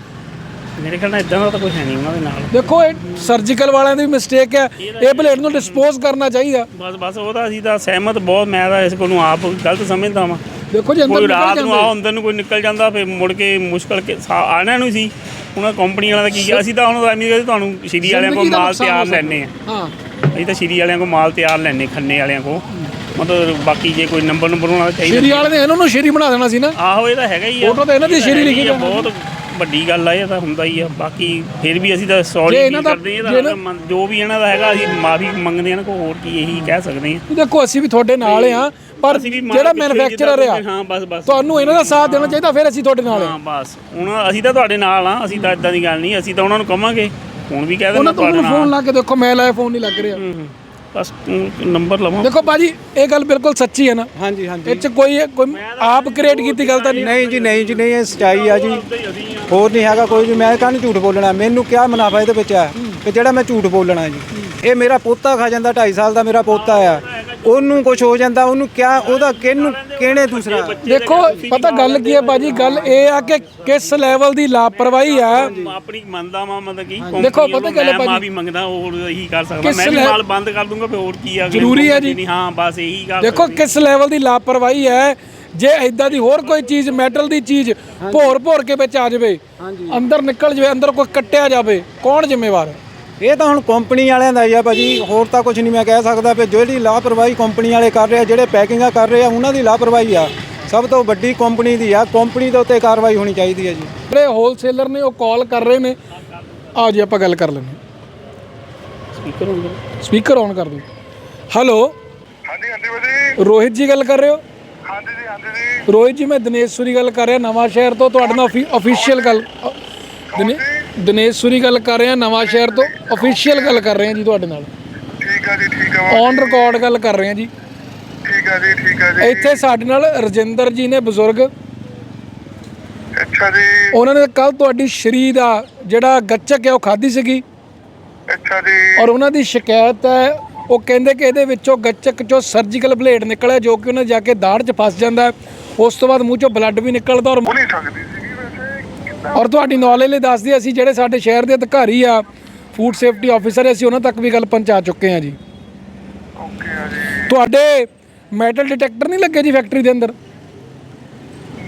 ਮੇਰੇ ਖਿਆਲ ਨਾਲ ਇਦਾਂ ਦਾ ਤਾਂ ਕੁਝ ਹੈ ਨਹੀਂ ਉਹਨਾਂ ਦੇ ਨਾਲ। ਦੇਖੋ ਇਹ ਸਰਜੀਕਲ ਵਾਲਿਆਂ ਦੀ ਮਿਸਟੇਕ ਹੈ। ਇਹ ਬਲੇਡ ਨੂੰ ਡਿਸਪੋਜ਼ ਕਰਨਾ ਚਾਹੀਦਾ। ਬਸ ਬਸ ਉਹਦਾ ਅਸੀਂ ਤਾਂ ਸਹਿਮਤ ਬਹੁਤ ਮੈਂ ਤਾਂ ਇਸ ਕੋਲ ਨੂੰ ਆਪ ਗਲਤ ਸਮਝਦਾ ਵਾਂ। ਦੇਖੋ ਜੇ ਅੰਦਰ ਕੋਈ ਨਿਕਲ ਰਾਤ ਨੂੰ ਜਾਂਦੇ। ਅੰਦਰ ਨੂੰ ਕੋਈ ਨਿਕਲ ਜਾਂਦਾ ਫਿਰ ਮੁੜ ਕੇ ਮੁਸ਼ਕਲ ਕੇ ਆਣਾ ਨੂੰ ਸੀ। ਉਹਨਾਂ ਕੰਪਨੀ ਵਾਲਿਆਂ ਦਾ ਕੀ ਅਸੀਂ ਤਾਂ ਹੁਣ ਐਵੇਂ ਕਹਿੰਦੇ ਤੁਹਾਨੂੰ ਸ਼੍ਰੀ ਵਾਲਿਆਂ ਕੋਲ ਜ਼ਿੰਦਗੀ ਦਾ ਮਾਲ ਨੁਕਸਾਨ ਤਿਆਰ ਹੋ ਲੈਣੇ ਆ। ਹਾਂ। ਅਸੀਂ ਤਾਂ ਸ਼੍ਰੀ ਵਾਲਿਆਂ ਕੋਲ ਮਾਲ ਤਿਆਰ ਲੈਣੇ ਖੰਨੇ ਵਾਲਿਆਂ ਕੋਲ। ਮਤਲਬ ਬਾਕੀ ਜੇ ਕੋਈ ਨੰਬਰ ਨੰਬਰ ਹੋਣਾ ਚਾਹੀਦਾ। ਸ਼੍ਰੀ ਵਾਲੇ ਨੇ ਇਹਨਾਂ ਨੂੰ ਸ਼੍ਰੀ ਬਣਾ ਦੇਣਾ ਸੀ ਨਾ। ਆਹੋ ਇਹ ਤਾਂ ਹੈਗਾ ਹੀ ਆ। ਫੋਟੋ ਤਾਂ ਇਹਨਾਂ ਦੀ ਸ਼੍ਰੀ ਲਿਖੀ ਆ। ਬਹੁਤ ਵੱਡੀ ਗੱਲ ਆ ਇਹ ਤਾਂ ਹੁੰਦਾ ਹੀ ਆ। ਬਾਕੀ ਫਿਰ ਵੀ ਅਸੀਂ ਤਾਂ ਜੇ ਸੌਰੀ ਇਹਨਾਂ ਦਾ- ਕਰਦੇ ਜੇ ਆ ਇਹਨਾਂ- ਤਾਂ ਜੋ ਵੀ ਇਹਨਾਂ ਦਾ ਹੈਗਾ ਅਸੀਂ ਮਾਫੀ ਮੰਗਦੇ ਹਾਂ ਕੋਲ ਹੋਰ ਕੀ ਇਹੀ ਕਹਿ ਸਕਦੇ ਹਾਂ। ਦੇਖੋ ਅਸੀਂ ਵੀ ਤੁਹਾਡੇ ਨਾਲ ਆ ਪਰ ਅਸੀਂ ਵੀ ਮਾਰ ਜਿਹੜਾ ਪਿੱਛੇ ਮੈਨੂਫੈਕਚਰਰ ਆ ਜਿੱਦਾਂ ਹਾਂ ਬਸ ਬਸ। ਤੁਹਾਨੂੰ ਇਹਨਾਂ ਦਾ ਸਾਥ ਦੇਣਾ ਚਾਹੀਦਾ ਫਿਰ ਅਸੀਂ ਤੁਹਾਡੇ ਨਾਲ ਆ। ਹਾਂ ਬਸ। ਹੁਣ ਅਸੀਂ ਤਾਂ ਤੁਹਾਡੇ ਨਾਲ ਆ ਅਸੀਂ ਤਾਂ ਇਦਾਂ ਦੀ ਗੱਲ ਨਹੀਂ ਅਸੀਂ ਤਾਂ ਉਹਨਾਂ ਨੂੰ ਕਵਾਂਗੇ। ਹੁਣ ਵੀ ਕਹਿ ਦਿੰਦੇ ਉਹਨਾਂ ਤੋਂ ਤੁਹਾਡੇ ਮੈਨੂੰ ਫੋਨ ਲਾ ਕੇ ਦੇਖੋ ਮੈਂ ਲਾਇਆ ਫੋਨ ਨਹੀਂ ਲੱਗ ਰਿਹਾ। ਹੂੰ, ਹੂੰ। ਬਸ ਨੰਬਰ ਲਵਾਂ। ਦੇਖੋ ਬਾਜੀ ਇਹ ਗੱਲ ਬਿਲਕੁਲ ਸੱਚੀ ਹੈ ਨਾ। ਹਾਂਜੀ ਹਾਂਜੀ। ਇਹ ਚ ਕੋਈ ਕੋਈ ਆਪ ਕ੍ਰੀਏਟ ਕੀਤੀ ਗੱਲ ਤਾਂ ਨਹੀਂ। ਨਹੀਂ ਜੀ ਨਹੀਂ ਜੀ ਨਹੀਂ ਇਹ ਸਚਾਈ ਆ ਜੀ। ਹੋਰ ਨਹੀਂ ਹੈਗਾ ਕੋਈ ਵੀ ਮੈਂ ਕਾਹਨੂੰ ਝੂਠ ਬੋਲਣਾ? ਮੈਨੂੰ ਕਿਆ ਮੁਨਾਫਾ ਇਹਦੇ ਵਿੱਚ ਆ ਕਿ ਜਿਹੜਾ ਮੈਂ ਝੂਠ ਬੋਲਣਾ ਜੀ। ਇਹ ਮੇਰਾ ਪੋਤਾ ਖਾ ਜਾਂਦਾ 2.5 ਸਾਲ ਦਾ ਮੇਰਾ ਪੋਤਾ ਆ। ਉਹਨੂੰ ਕੁਝ ਹੋ ਜਾਂਦਾ ਉਹਨੂੰ ਕਿਆ ਉਹਦਾ ਕਿਹਨੂੰ ਕਿਹਨੇ ਦੂਸਰਾ? ਦੇਖੋ ਪਤਾ ਗੱਲ ਕੀ ਹੈ ਬਾਜੀ ਗੱਲ ਇਹ ਆ ਕਿ ਕਿਸ ਲੈਵਲ ਦੀ ਲਾਪਰਵਾਹੀ ਆ? ਆਪਣੀ ਮੰਨਦਾ ਵਾਂ ਮਤਲਬ ਕੀ ਦੇਖੋ, ਪਤਾ ਗੱਲ ਹੈ ਮੈਂ ਭਾਜੀ। ਵੀ ਮੰਗਦਾ ਹੋਰ ਇਹੀ ਕਰ ਸਕਦਾ। ਕਿਸ ਮੈਂ ਵੀ ਲੈ- ਮਾਲ ਬੰਦ ਕਰ ਦੂੰਗਾ ਫੇ ਹੋਰ ਕੀ ਆ? ਅਗਲੇ ਜ਼ਰੂਰੀ ਹੈ ਜੀ। ਨਹੀਂ ਹਾਂ ਬਸ ਇਹੀ ਕਰ ਦੇਖੋ ਕਿਸ ਲੈਵਲ ਦੀ ਲਾਪਰਵਾਹੀ ਹੈ? ਜੇ ਇਦਾਂ ਦੀ ਹੋਰ ਕੋਈ ਚੀਜ਼ ਮੈਟਲ ਦੀ ਚੀਜ਼ ਭੋਰ ਭੋਰ ਕੇ ਵਿੱਚ ਆ ਜਾਵੇ ਅੰਦਰ ਨਿਕਲ ਜਾਵੇ ਅੰਦਰ ਕੋਈ ਕੱਟਿਆ ਜਾਵੇ ਕੌਣ ਜ਼ਿੰਮੇਵਾਰ ਹੈ? ਇਹ ਤਾਂ ਹੁਣ ਕੰਪਨੀ ਵਾਲਿਆਂ ਦਾ ਹੀ ਆ ਭਾਜੀ ਹੋਰ ਤਾਂ ਕੁਝ ਨਹੀਂ ਮੈਂ ਕਹਿ ਸਕਦਾ ਵੀ ਜਿਹੜੀ ਲਾਪਰਵਾਹੀ ਕੰਪਨੀ ਵਾਲੇ ਕਰ ਰਹੇ ਆ ਜਿਹੜੇ ਪੈਕਿੰਗਾਂ ਕਰ ਰਹੇ ਆ ਉਹਨਾਂ ਦੀ ਲਾਪਰਵਾਹੀ ਆ। ਸਭ ਤੋਂ ਵੱਡੀ ਕੰਪਨੀ ਦੀ ਆ ਕੰਪਨੀ ਦੇ ਉੱਤੇ ਕਾਰਵਾਈ ਹੋਣੀ ਚਾਹੀਦੀ ਹੈ ਜੀ। ਜਿਹੜੇ ਹੋਲਸੇਲਰ ਨੇ ਉਹ ਕਾਲ ਕਰ ਰਹੇ ਨੇ। ਆਓ ਜੀ ਆਪਾਂ ਗੱਲ ਕਰ ਲੈਂਦੇ ਸਪੀਕਰ ਹੋ ਗਿਆ ਸਪੀਕਰ ਔਨ ਕਰ ਦਿਓ। ਹੈਲੋ ਹਾਂਜੀ ਹਾਂਜੀ ਭਾਜੀ। ਰੋਹਿਤ ਜੀ ਗੱਲ ਕਰ ਰਹੇ ਹੋ? ਹਾਂਜੀ ਜੀ ਹਾਂਜੀ ਜੀ। ਰੋਹਿਤ ਜੀ ਮੈਂ ਦਿਨੇਸ਼ ਸੂਰੀ ਗੱਲ ਕਰ ਰਿਹਾ ਨਵਾਂ ਸ਼ਹਿਰ ਤੋਂ ਤੁਹਾਡੇ ਨਾਲ ਅਫੀਸ਼ੀਅਲ ਗੱਲ ਦਿਨੇ- ਦਿਨੇਸ਼ ਸੂਰੀ ਗੱਲ ਕਰ ਰਿਹਾ ਨਵਾਂ ਸ਼ਹਿਰ ਤੋਂ ਅਫੀਸ਼ੀਅਲ ਗੱਲ ਕਰ ਰਹੇ ਹਾਂ ਜੀ ਤੁਹਾਡੇ ਨਾਲ। ਠੀਕ ਆ ਜੀ ਠੀਕ ਆ ਔਨ ਰਿਕਾਰਡ ਗੱਲ ਕਰ ਰਹੇ ਹਾਂ ਜੀ। ਠੀਕ ਆ ਜੀ ਠੀਕ ਆ ਜੀ। ਇੱਥੇ ਸਾਡੇ ਨਾਲ ਰਜਿੰਦਰ ਜੀ ਨੇ ਬਜ਼ੁਰਗ। ਅੱਛਾ ਜੀ। ਉਹਨਾਂ ਨੇ ਕੱਲ ਤੁਹਾਡੀ ਸ਼ਰੀ ਦਾ ਜਿਹੜਾ ਗੱਚਕ ਹੈ ਉਹ ਖਾਧੀ ਸੀਗੀ। ਅੱਛਾ ਜੀ। ਔਰ ਉਹਨਾਂ ਦੀ ਸ਼ਿਕਾਇਤ ਹੈ ਉਹ ਕਹਿੰਦੇ ਕਿ ਇਹਦੇ ਵਿੱਚੋਂ ਗੱਚਕ ਚੋਂ ਸਰਜੀਕਲ ਬਲੇਡ ਨਿਕਲਿਆ ਜੋ ਕਿ ਉਹਨਾਂ ਜਾ ਕੇ ਦਾੜ 'ਚ ਫਸ ਜਾਂਦਾ ਹੈ। ਉਸ ਤੋਂ ਬਾਅਦ ਮੂੰਹ 'ਚੋਂ ਬਲੱਡ ਵੀ ਨਿਕਲਦਾ ਔਰ ਨਹੀਂ ਸਕਦੀ। ਔਰ ਤੁਹਾਡੀ ਨੌਲੇਜ ਲਈ ਦੱਸਦੀ ਅਸੀਂ ਜਿਹੜੇ ਸਾਡੇ ਸ਼ਹਿਰ ਦੇ ਅਧਿਕਾਰੀ ਆ ਫੂਡ ਸੇਫਟੀ ਆਫੀਸਰ ਅਸੀਂ ਉਹਨਾਂ ਤੱਕ ਵੀ ਗੱਲ ਪਹੁੰਚਾ ਚੁੱਕੇ ਹਾਂ ਜੀ। ਓਕੇ ਆ ਜੀ। ਤੁਹਾਡੇ ਮੈਟਲ ਡਿਟੈਕਟਰ ਨਹੀਂ ਲੱਗੇ ਜੀ ਫੈਕਟਰੀ ਦੇ ਅੰਦਰ?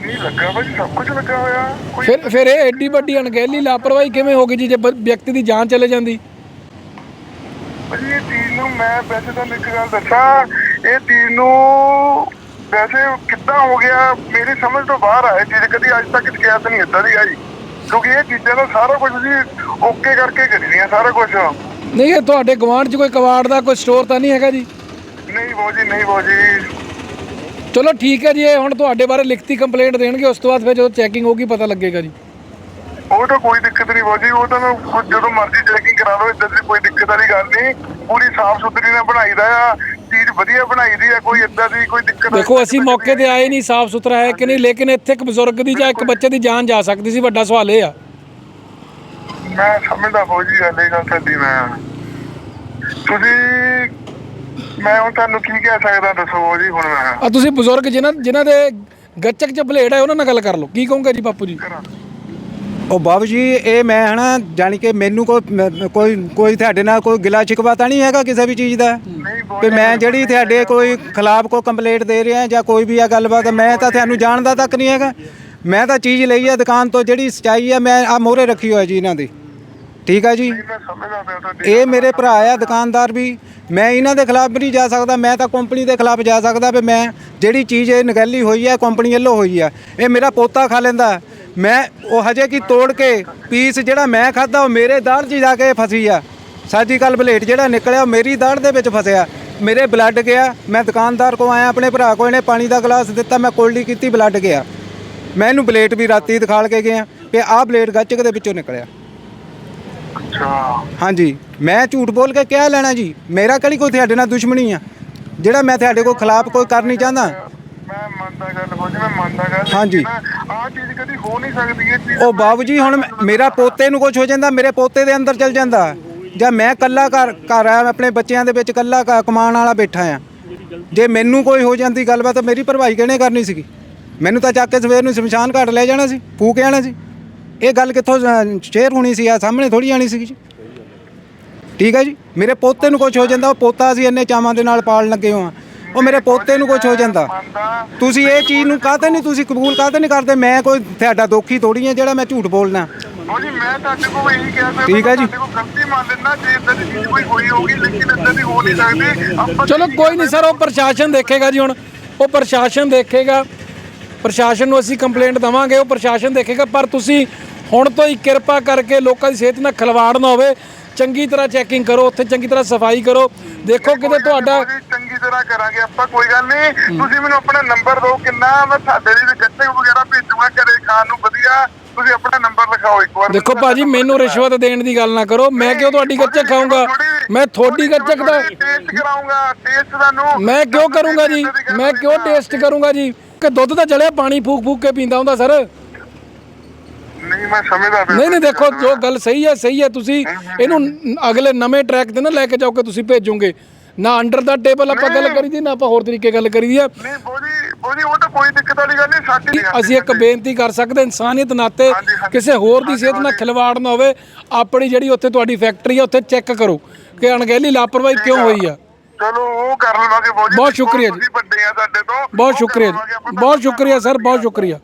ਨਹੀਂ ਲੱਗਾ ਭਾਜੀ ਸਭ ਕੁਝ ਲੱਗਾ ਹੋਇਆ। ਕੋਈ ਫਿਰ ਫਿਰ ਇਹ ਐਡੀ ਵੱਡੀ ਅਣਗਹਿਲੀ ਲਾਪਰਵਾਹੀ ਕਿਵੇਂ ਹੋ ਗਈ ਜੀ ਜੇ ਬ- ਵਿਅਕਤੀ ਦੀ ਜਾਨ ਚਲੇ ਜਾਂਦੀ? ਭਾਜੀ ਇਹ ਚੀਜ਼ ਨੂੰ ਮੈਂ ਵੈਸੇ ਤੁਹਾਨੂੰ ਇੱਕ ਗੱਲ ਦੱਸਾਂ ਇਹ ਚੀਜ਼ ਨੂੰ ਵੈਸੇ ਕਿੱਦਾਂ ਹੋ ਗਿਆ ਮੇਰੀ ਸਮਝ ਤੋਂ ਬਾਹਰ ਆ ਇਹ ਚੀਜ਼ ਕਦੀ ਅੱਜ ਤੱਕ ਸ਼ਿਕਾਇਤ ਨਹੀਂ ਏਦਾਂ ਦੀ ਆਈ। ਕਿਉਂਕਿ ਇਹ ਚੀਜ਼ਾਂ ਦਾ ਸਾਰਾ ਕੁਝ ਜੀ ਓਕੇ ਕਰਕੇ ਕਰੀਦੀਆਂ ਸਾਰਾ ਕੁਝ ਨਹੀਂ ਇਹ ਤੁਹਾਡੇ ਗਵਾਂਢ 'ਚ ਕੋਈ ਕਵਾੜ ਦਾ ਕੋਈ ਸਟੋਰ ਤਾਂ ਨਹੀਂ ਹੈਗਾ ਜੀ? ਨਹੀਂ ਬੋ ਜੀ ਨਹੀਂ ਬੋ ਜੀ। ਚਲੋ ਠੀਕ ਹੈ ਜੀ ਇਹ ਹੁਣ ਤੁਹਾਡੇ ਬਾਰੇ ਲਿਖਤੀ ਕੰਪਲੇਂਟ ਦੇਣਗੇ ਉਸ ਤੋਂ ਬਾਅਦ ਫਿਰ ਜਦੋਂ ਚੈਕਿੰਗ ਹੋਊਗੀ ਪਤਾ ਲੱਗੇਗਾ ਜੀ। ਉਹ ਤਾਂ ਕੋਈ ਦਿੱਕਤ ਨਹੀਂ ਬੋ ਜੀ ਉਹ ਤਾਂ ਮੈਂ ਜਦੋਂ ਮਰਜ਼ੀ ਚੈਕਿੰਗ ਕਰਾ ਲਓ ਇਦਾਂ ਦੀ ਕੋਈ ਦਿੱਕਤ ਵਾਲੀ ਗੱਲ ਨਹੀਂ। ਪੂਰੀ ਸਾਫ਼ ਸੁਥਰੀ ਨਾਲ ਬਣਾਈਦਾ ਆ ਚੀਜ਼ ਵਧੀਆ ਬਣਾਈਦੀ ਆ ਕੋਈ ਇਦਾਂ ਦੀ ਕੋਈ ਦਿੱਕਤ ਦੇਖੋ ਅਸੀਂ ਮੌਕੇ ਤੇ ਆਏ ਨਹੀਂ ਸਾਫ਼ ਸੁਥਰਾ ਹੈ ਕਿ ਨਹੀਂ ਲੇਕਿਨ ਇੱਥੇ ਇੱਕ ਬਜ਼ੁਰਗ ਦੀ ਜਾਂ ਇੱਕ ਬੱਚੇ ਦੀ ਜਾਨ ਜਾ ਸਕਦੀ ਸੀ ਵੱਡਾ ਸਵਾਲ ਇਹ ਆ। ਮੈਂ ਸਮਝਦਾ ਹੋ ਜੀ ਗੱਲ ਇਹ ਗੱਲ ਤੁਹਾਡੀ ਮੈਂ। ਤੁਸੀਂ ਮੈਂ ਹੁਣ ਤੁਹਾਨੂੰ ਕੀ ਕਹਿ ਸਕਦਾ ਦੱਸੋ ਜੀ ਹੁਣ ਮੈਂ। ਆ ਤੁਸੀਂ ਬਜ਼ੁਰਗ ਜਿਨ੍ਹਾਂ ਜਿਨ੍ਹਾਂ ਦੇ ਗੱਚਕ 'ਚ ਬਲੇਡ ਹੈ ਉਹਨਾਂ ਨਾਲ ਗੱਲ ਕਰ ਲਓ। ਕੀ ਕਹੋਗੇ ਜੀ ਬਾਪੂ ਜੀ? ਉਹ ਬਾਬੂ ਜੀ ਇਹ ਮੈਂ ਹਨਾ ਜਾਣੀ ਕਿ ਮੈਨੂੰ ਕੋਈ ਕੋਈ ਕੋਈ ਤੁਹਾਡੇ ਨਾਲ ਕੋਈ ਗਿਲਾ ਸ਼ਿਕਵਾ ਤਾਂ ਨਹੀਂ ਹੈਗਾ ਕਿਸੇ ਵੀ ਚੀਜ਼ ਦਾ? ਕਿ ਮੈਂ ਜਿਹੜੀ ਤੁਹਾਡੇ ਕੋਈ ਖਿਲਾਫ ਕੋਈ ਕੰਪਲੇਂਟ ਦੇ ਰਿਹਾ ਜਾਂ ਕੋਈ ਵੀ ਆ ਗੱਲਬਾਤ ਮੈਂ ਤਾਂ ਤੁਹਾਨੂੰ ਜਾਣਦਾ ਤੱਕ ਨਹੀਂ ਹੈਗਾ। ਮੈਂ ਤਾਂ ਚੀਜ਼ ਲਈ ਆ ਦੁਕਾਨ ਤੋਂ ਜਿਹੜੀ ਸਚਾਈ ਆ ਮੈਂ ਆ ਮੋਹਰੇ ਰੱਖੀ ਹੋਇਆ ਜੀ ਇਹਨਾਂ ਦੀ। ਠੀਕ ਆ ਜੀ? ਇਹ ਮੇਰੇ ਭਰਾ ਆ ਦੁਕਾਨਦਾਰ ਵੀ। ਮੈਂ ਇਹਨਾਂ ਦੇ ਖਿਲਾਫ ਨਹੀਂ ਜਾ ਸਕਦਾ ਮੈਂ ਤਾਂ ਕੰਪਨੀ ਦੇ ਖਿਲਾਫ ਜਾ ਸਕਦਾ ਵੀ ਮੈਂ ਜਿਹੜੀ ਚੀਜ਼ ਇਹ ਨਗੈਲੀ ਹੋਈ ਹੈ ਕੰਪਨੀ ਵੱਲੋਂ ਹੋਈ ਹੈ ਇਹ ਮੇਰਾ ਪੋਤਾ ਖਾ ਲੈਂਦਾ। ਮੈਂ ਉਹ ਹਜੇ ਕੀ ਤੋੜ ਕੇ ਪੀਸ ਜਿਹੜਾ ਮੈਂ ਖਾਦਾ ਉਹ ਮੇਰੇ ਦਾੜ 'ਚ ਜਾ ਕੇ ਫਸੀ ਆ। ਸਰਜੀਕਲ ਬਲੇਡ ਜਿਹੜਾ ਨਿਕਲਿਆ ਉਹ ਮੇਰੀ ਦਾੜ ਦੇ ਵਿੱਚ ਫਸਿਆ। ਮੇਰੇ ਬਲੱਡ ਗਿਆ ਮੈਂ ਦੁਕਾਨਦਾਰ ਕੋ ਆਇਆ ਆਪਣੇ ਭਰਾ ਕੋ ਇਹਨੇ ਪਾਣੀ ਦਾ ਗਲਾਸ ਦਿੱਤਾ ਮੈਂ ਕੋਲਡੀ ਕੀਤੀ ਬਲੱਡ ਗਿਆ। ਮੈਂ ਇਹਨੂੰ ਬਲੇਡ ਵੀ ਰਾਤੀ ਦਿਖਾਲ ਕੇ ਗਿਆ ਕਿ ਆਹ ਬਲੇਡ ਗੱਚਕ ਦੇ ਵਿੱਚੋਂ ਨਿਕਲਿਆ। ਅੱਛਾ। ਹਾਂਜੀ ਮੈਂ ਝੂਠ ਬੋਲ ਕੇ ਕਿਆ ਲੈਣਾ ਜੀ ਮੇਰਾ ਕਿਹੜੀ ਕੋਈ ਤੁਹਾਡੇ ਨਾਲ ਦੁਸ਼ਮਣੀ ਆ? ਜਿਹੜਾ ਮੈਂ ਤੁਹਾਡੇ ਕੋਲ ਖਿਲਾਫ ਕੋਈ ਕਰ ਨਹੀਂ ਚਾਹੁੰਦਾ ਮੰਨਦਾ ਗੱਲ ਹੋ ਜੀ ਮੈਂ ਮੰਨਦਾ ਗੱਲ ਹਾਂਜੀ। ਆਹ ਚੀਜ਼ ਕਦੀ ਹੋ ਨਹੀਂ ਸਕਦੀ ਇਹ ਚੀਜ਼ ਉਹ ਬਾਬੂ ਜੀ ਹੁਣ ਮੇਰਾ ਪੋਤੇ ਨੂੰ ਕੁਝ ਹੋ ਜਾਂਦਾ ਮੇਰੇ ਪੋਤੇ ਦੇ ਅੰਦਰ ਚਲ ਜਾਂਦਾ। ਜਾਂ ਮੈਂ ਕੱਲਾ ਘਰ ਘਰ ਆ ਆਪਣੇ ਬੱਚਿਆਂ ਦੇ ਵਿੱਚ ਕੱਲਾ ਕਮਾਉਣ ਵਾਲਾ ਬੈਠਾ ਆ। ਜੇ ਮੈਨੂੰ ਕੋਈ ਹੋ ਜਾਂਦੀ ਗੱਲਬਾਤ ਮੇਰੀ ਭਰਵਾਈ ਕਿਹਨੇ ਕਰਨੀ ਸੀਗੀ? ਮੈਨੂੰ ਤਾਂ ਚੱਕ ਕੇ ਸਵੇਰ ਨੂੰ ਸ਼ਮਸ਼ਾਨ ਘਾਟ ਲੈ ਜਾਣਾ ਸੀ ਫੂਕ ਜਾਣਾ ਸੀ। ਇਹ ਗੱਲ ਕਿੱਥੋਂ ਸ਼ੇਅਰ ਹੋਣੀ ਸੀ? ਆ ਸਾਹਮਣੇ ਥੋੜੀ ਆਣੀ ਸੀਗੀ ਜੀ। ਠੀਕ ਹੈ ਜੀ? ਮੇਰੇ ਪੋਤੇ ਨੂੰ ਕੁਝ ਹੋ ਜਾਂਦਾ ਉਹ ਪੋਤਾ ਅਸੀਂ ਇੰਨੇ ਚਾਵਾਂ ਦੇ ਨਾਲ ਪਾਲਣ ਲੱਗੇ ਹਾਂ। ਉਹ ਮੇਰੇ ਪੋਤੇ ਨੂੰ ਕੁਝ ਹੋ ਜਾਂਦਾ। ਤੁਸੀਂ ਇਹ ਚੀਜ਼ ਨੂੰ ਕਾਹਤੇ ਨਹੀਂ ਤੁਸੀਂ ਕਬੂਲ ਕਾਹਤੇ ਨਹੀਂ ਕਰਦੇ? ਮੈਂ ਕੋਈ ਤੁਹਾਡਾ ਦੋਖੀ ਥੋੜੀ ਆ ਜਿਹੜਾ ਮੈਂ ਝੂਠ ਬੋਲਣਾ ਹੋ ਜੀ ਮੈਂ ਤੁਹਾਡੇ ਕੋਲ ਇਹੀ ਕਹਿ ਸਕਦਾ ਠੀਕ ਹੈ ਜੀ। ਤੁਹਾਡੇ ਕੋਲ ਗਲਤੀ ਮੰਨ ਲੈਣਾ ਜੇ ਇਦਾਂ ਦੀ ਚੀਜ਼ ਕੋਈ ਹੋਈ ਹੋਊਗੀ ਲੇਕਿਨ ਇਦਾਂ ਦੀ ਹੋ ਨਹੀਂ ਸਕਦੀ। ਆਪਾਂ ਚਲੋ ਕੋਈ ਨਹੀਂ ਸਰ ਉਹ ਪ੍ਰਸ਼ਾਸਨ ਦੇਖੇਗਾ ਜੀ ਹੁਣ। ਉਹ ਪ੍ਰਸ਼ਾਸਨ ਦੇਖੇਗਾ। ਪ੍ਰਸ਼ਾਸਨ ਨੂੰ ਅਸੀਂ ਕੰਪਲੇਂਟ ਦਵਾਂਗੇ ਉਹ ਪ੍ਰਸ਼ਾਸਨ ਦੇਖੇਗਾ। ਪਰ ਤੁਸੀਂ ਹੁਣ ਤੋਂ ਹੀ ਕਿਰਪਾ ਕਰਕੇ ਲੋਕਾਂ ਦੀ ਸਿਹਤ ਨਾਲ ਖਿਲਵਾੜ ਨਾ ਹੋਵੇ। ਚੰਗੀ ਤਰ੍ਹਾਂ ਚੈਕਿੰਗ ਕਰੋ ਉੱਥੇ ਚੰਗੀ ਤਰ੍ਹਾਂ ਸਫ਼ਾਈ ਕਰੋ। ਦੇਖੋ ਕਿਤੇ ਤੁਹਾਡਾ ਚੰਗੀ ਤਰ੍ਹਾਂ ਕਰਾਂਗੇ ਆਪਾਂ ਕੋਈ ਗੱਲ ਨਹੀਂ ਤੁਸੀਂ ਮੈਨੂੰ ਆਪਣਾ ਨੰਬਰ ਦਿਓ ਕਿੰਨਾ ਮੈਂ ਸਾਡੇ ਲਈ ਗੱਟੇ ਵਗੈਰਾ ਭੇਜੂਗਾ ਘਰੇ ਖਾਣ ਨੂੰ ਵਧੀਆ। ਤੁਸੀਂ ਆਪਣਾ ਨੰਬਰ ਲਿਖਾ ਖਾਓ ਇੱਕ ਵਾਰ। ਦੇਖੋ ਭਾਜੀ ਮੈਨੂੰ ਰਿਸ਼ਵਤ ਦੇਣ ਦੀ ਗੱਲ ਨਾ ਕਰੋ। ਮੈਂ ਕਿਉਂ ਤੁਹਾਡੀ ਗੱਚਕ ਖਾਊਂਗਾ? ਮੈਂ ਤੁਹਾਡੀ ਗੱਚਕ ਦਾ ਟੇਸਟ ਕਰਾਉਂਗਾ ਟੇਸਟ ਤੁਹਾਨੂੰ ਮੈਂ ਕਿਉਂ ਕਰੂੰਗਾ ਜੀ? ਮੈਂ ਕਿਉਂ ਟੇਸਟ ਕਰੂੰਗਾ ਜੀ? ਕਿ ਦੁੱਧ ਤਾਂ ਜਲਿਆ ਪਾਣੀ ਫੂਕ ਫੂਕ ਕੇ ਪੀਂਦਾ ਹੁੰਦਾ ਸਰ। ਨਹੀਂ ਮੈਂ ਸਮਝਦਾ ਪਿਆ ਨਹੀਂ ਨਹੀਂ ਦੇਖੋ ਜੋ ਗੱਲ ਸਹੀ ਹੈ ਸਹੀ ਹੈ ਤੁਸੀਂ ਇਹਨੂੰ ਅਗਲੇ ਨਵੇਂ ਟਰੈਕ ਤੇ ਨਾ ਲੈ ਕੇ ਜਾਓਗੇ ਤੁਸੀਂ ਭੇਜੋਗੇ। ਨਾ ਅੰਡਰ ਦਾ ਟੇਬਲ ਆਪਾਂ ਗੱਲ ਕਰੀਦੀ ਨਾ ਆਪਾਂ ਹੋਰ ਤਰੀਕੇ ਗੱਲ ਕਰੀਦੀ ਆ ਨਹੀਂ ਬੋਜੀ ਬੋਜੀ ਉਹ ਤਾਂ ਕੋਈ ਦਿੱਕਤ ਵਾਲੀ ਗੱਲ ਨਹੀਂ ਸਾਡੀ ਅਸੀਂ ਇੱਕ ਬੇਨਤੀ ਕਰ ਸਕਦੇ ਇਨਸਾਨੀਅਤ ਨਾਤੇ। ਕਿਸੇ ਹੋਰ ਦੀ ਸਿਹਤ ਨਾਲ। ਖਿਲਵਾੜ ਨਾ ਹੋਵੇ ਆਪਣੀ ਜਿਹੜੀ ਉੱਥੇ ਤੁਹਾਡੀ ਫੈਕਟਰੀ ਆ ਉੱਥੇ ਚੈੱਕ ਕਰੋ ਕਿ ਅਣਗਹਿਲੀ ਲਾਪਰਵਾਹੀ ਕਿਉਂ ਹੋਈ ਆ। ਚਲੋ ਉਹ ਕਰ ਲਵਾਂਗੇ ਬੋਜੀ ਬਹੁਤ ਸ਼ੁਕਰੀਆ ਜੀ। ਤੁਸੀਂ ਵੱਡੇ ਆ ਸਾਡੇ ਤੋਂ। ਬਹੁਤ ਸ਼ੁਕਰੀਆ ਕਰ ਜੀ। ਬਹੁਤ ਸ਼ੁਕਰੀਆ ਸਰ ਬਹੁਤ ਸ਼ੁਕਰੀਆ।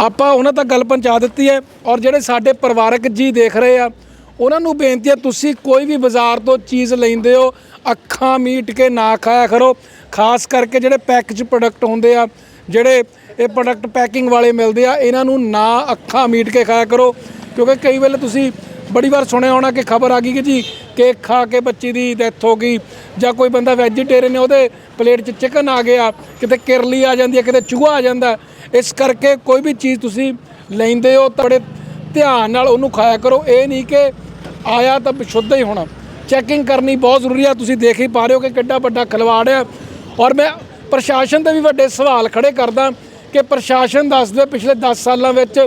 ਆਪਾਂ ਉਹਨਾਂ ਤੱਕ ਗੱਲ ਪਹੁੰਚਾ ਦਿੱਤੀ ਹੈ ਔਰ ਜਿਹੜੇ ਸਾਡੇ ਪਰਿਵਾਰਕ ਜੀ ਦੇਖ ਰਹੇ ਆ, ਉਹਨਾਂ ਨੂੰ ਬੇਨਤੀ ਹੈ, ਤੁਸੀਂ ਕੋਈ ਵੀ ਬਾਜ਼ਾਰ ਤੋਂ ਚੀਜ਼ ਲੈਂਦੇ ਹੋ, ਅੱਖਾਂ ਮੀਟ ਕੇ ਨਾ ਖਾਇਆ ਕਰੋ। ਖਾਸ ਕਰਕੇ ਜਿਹੜੇ ਪੈਕੇਜ ਪ੍ਰੋਡਕਟ ਹੁੰਦੇ ਆ, ਜਿਹੜੇ ਇਹ ਪ੍ਰੋਡਕਟ ਪੈਕਿੰਗ ਵਾਲੇ ਮਿਲਦੇ ਆ, ਇਹਨਾਂ ਨੂੰ ਨਾ ਅੱਖਾਂ ਮੀਟ ਕੇ ਖਾਇਆ ਕਰੋ। ਕਿਉਂਕਿ ਕਈ ਵੇਲੇ ਤੁਸੀਂ ਬੜੀ ਵਾਰ ਸੁਣਿਆ ਹੋਣਾ ਕਿ ਖਬਰ ਆ ਗਈ ਕਿ ਜੀ ਕੇਕ ਖਾ ਕੇ ਬੱਚੀ ਦੀ ਡੈਥ ਹੋ ਗਈ ਜਾਂ ਕੋਈ ਬੰਦਾ ਵੈਜੀਟੇਰੀਅਨ ਹੈ, ਉਹਦੇ ਪਲੇਟ 'ਚ ਚਿਕਨ ਆ ਗਿਆ, ਕਿਤੇ ਕਿਰਲੀ ਆ ਜਾਂਦੀ ਹੈ, ਕਿਤੇ ਚੂਹਾ ਆ ਜਾਂਦਾ ਇਸ ਕਰਕੇ ਕੋਈ ਵੀ ਚੀਜ਼ ਤੁਸੀਂ ਲੈਂਦੇ ਹੋ ਤਾਂ ਬੜੇ ਧਿਆਨ ਨਾਲ ਉਹਨੂੰ ਖਾਇਆ ਕਰੋ। ਇਹ ਨਹੀਂ ਕਿ ਆਇਆ ਤਾਂ ਸ਼ੁੱਧ ਹੀ ਹੋਣਾ। ਚੈਕਿੰਗ ਕਰਨੀ ਬਹੁਤ ਜ਼ਰੂਰੀ ਆ, ਤੁਸੀਂ ਦੇਖ ਹੀ ਪਾ ਰਹੇ ਹੋ ਕਿ ਕਿੱਡਾ ਵੱਡਾ ਖਿਲਵਾੜ ਆ ਔਰ ਮੈਂ ਪ੍ਰਸ਼ਾਸਨ ਦੇ ਵੀ ਵੱਡੇ ਸਵਾਲ ਖੜੇ ਕਰਦਾ ਕਿ ਪ੍ਰਸ਼ਾਸਨ ਦੱਸ ਦਿਓ ਪਿਛਲੇ 10 ਸਾਲਾਂ ਵਿੱਚ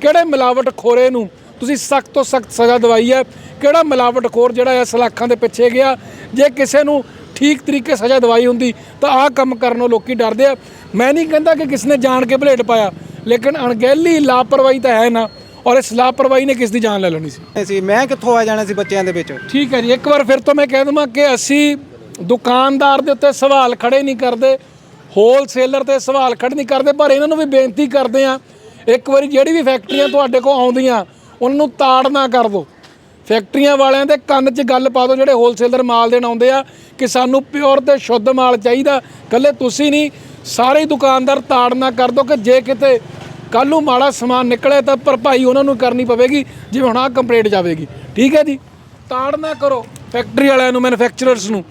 ਕਿਹੜੇ ਮਿਲਾਵਟ ਖੋਰੇ ਨੂੰ ਤੁਸੀਂ ਸਖਤ ਤੋਂ ਸਖਤ ਸਜ਼ਾ ਦਵਾਈ ਹੈ। ਕਿਹੜਾ ਮਿਲਾਵਟਖੋਰ ਜਿਹੜਾ ਹੈ ਸਲਾਖਾਂ ਦੇ ਪਿੱਛੇ ਗਿਆ? ਜੇ ਕਿਸੇ ਨੂੰ ਠੀਕ ਤਰੀਕੇ ਸਜ਼ਾ ਦਵਾਈ ਹੁੰਦੀ ਤਾਂ ਆਹ ਕੰਮ ਕਰਨੋਂ ਲੋਕੀ ਡਰਦੇ ਆ। ਮੈਂ ਨਹੀਂ ਕਹਿੰਦਾ ਕਿ ਕਿਸ ਨੇ ਜਾਣ ਕੇ ਭਲੇਟ ਪਾਇਆ ਲੇਕਿਨ ਅਣਗਹਿਲੀ ਲਾਪਰਵਾਹੀ ਤਾਂ ਹੈ ਨਾ ਔਰ ਇਸ ਲਾਪਰਵਾਹੀ ਨੇ ਕਿਸ ਦੀ ਜਾਨ ਲੈ ਲੈਣੀ ਸੀ? ਸੀ ਮੈਂ ਕਿੱਥੋਂ ਆ ਜਾਣਾ ਸੀ ਬੱਚਿਆਂ ਦੇ ਵਿੱਚ? ਠੀਕ ਹੈ ਜੀ ਇੱਕ ਵਾਰ ਫਿਰ ਤੋਂ ਮੈਂ ਕਹਿ ਦਵਾਂ ਕਿ ਅਸੀਂ ਦੁਕਾਨਦਾਰ ਦੇ ਉੱਤੇ ਸਵਾਲ ਖੜੇ ਨਹੀਂ ਕਰਦੇ ਹੋਲਸੇਲਰ ਤੇ ਸਵਾਲ ਖੜੇ ਨਹੀਂ ਕਰਦੇ ਪਰ ਇਹਨਾਂ ਨੂੰ ਵੀ ਬੇਨਤੀ ਕਰਦੇ ਆ ਇੱਕ ਵਾਰੀ ਜਿਹੜੀ ਵੀ ਫੈਕਟਰੀਆਂ ਤੁਹਾਡੇ ਕੋਲ ਆਉਂਦੀਆਂ ਉਹਨਾਂ ਨੂੰ ਤਾੜ ਨਾ ਕਰ ਦਿਓ ਫੈਕਟਰੀਆਂ ਵਾਲਿਆਂ ਦੇ ਕੰਨ 'ਚ ਗੱਲ ਪਾ ਦਿਓ ਜਿਹੜੇ ਹੋਲਸੇਲਰ ਮਾਲ ਦੇਣ ਆਉਂਦੇ ਆ ਕਿ ਸਾਨੂੰ ਪਿਓਰ ਤੇ ਸ਼ੁੱਧ ਮਾਲ ਚਾਹੀਦਾ। ਕੱਲੇ ਤੁਸੀਂ ਨਹੀਂ, ਸਾਰੇ ਦੁਕਾਨਦਾਰ ਤਾੜ ਨਾ ਕਰ ਦਿਓ ਕਿ ਜੇ ਕਿਤੇ ਕੱਲ ਨੂੰ ਮਾੜਾ ਸਮਾਨ ਨਿਕਲੇ ਤਾਂ ਭਰਪਾਈ ਉਹਨਾਂ ਨੂੰ ਕਰਨੀ ਪਵੇਗੀ, ਜਿਵੇਂ ਹੁਣ ਆਹ ਕੰਪਲੇਂਟ ਜਾਵੇਗੀ। ਠੀਕ ਹੈ ਜੀ? ਤਾੜ ਨਾ ਕਰੋ ਫੈਕਟਰੀ ਵਾਲਿਆਂ ਨੂੰ ਮੈਨੂਫੈਕਚਰਰਸ ਨੂੰ।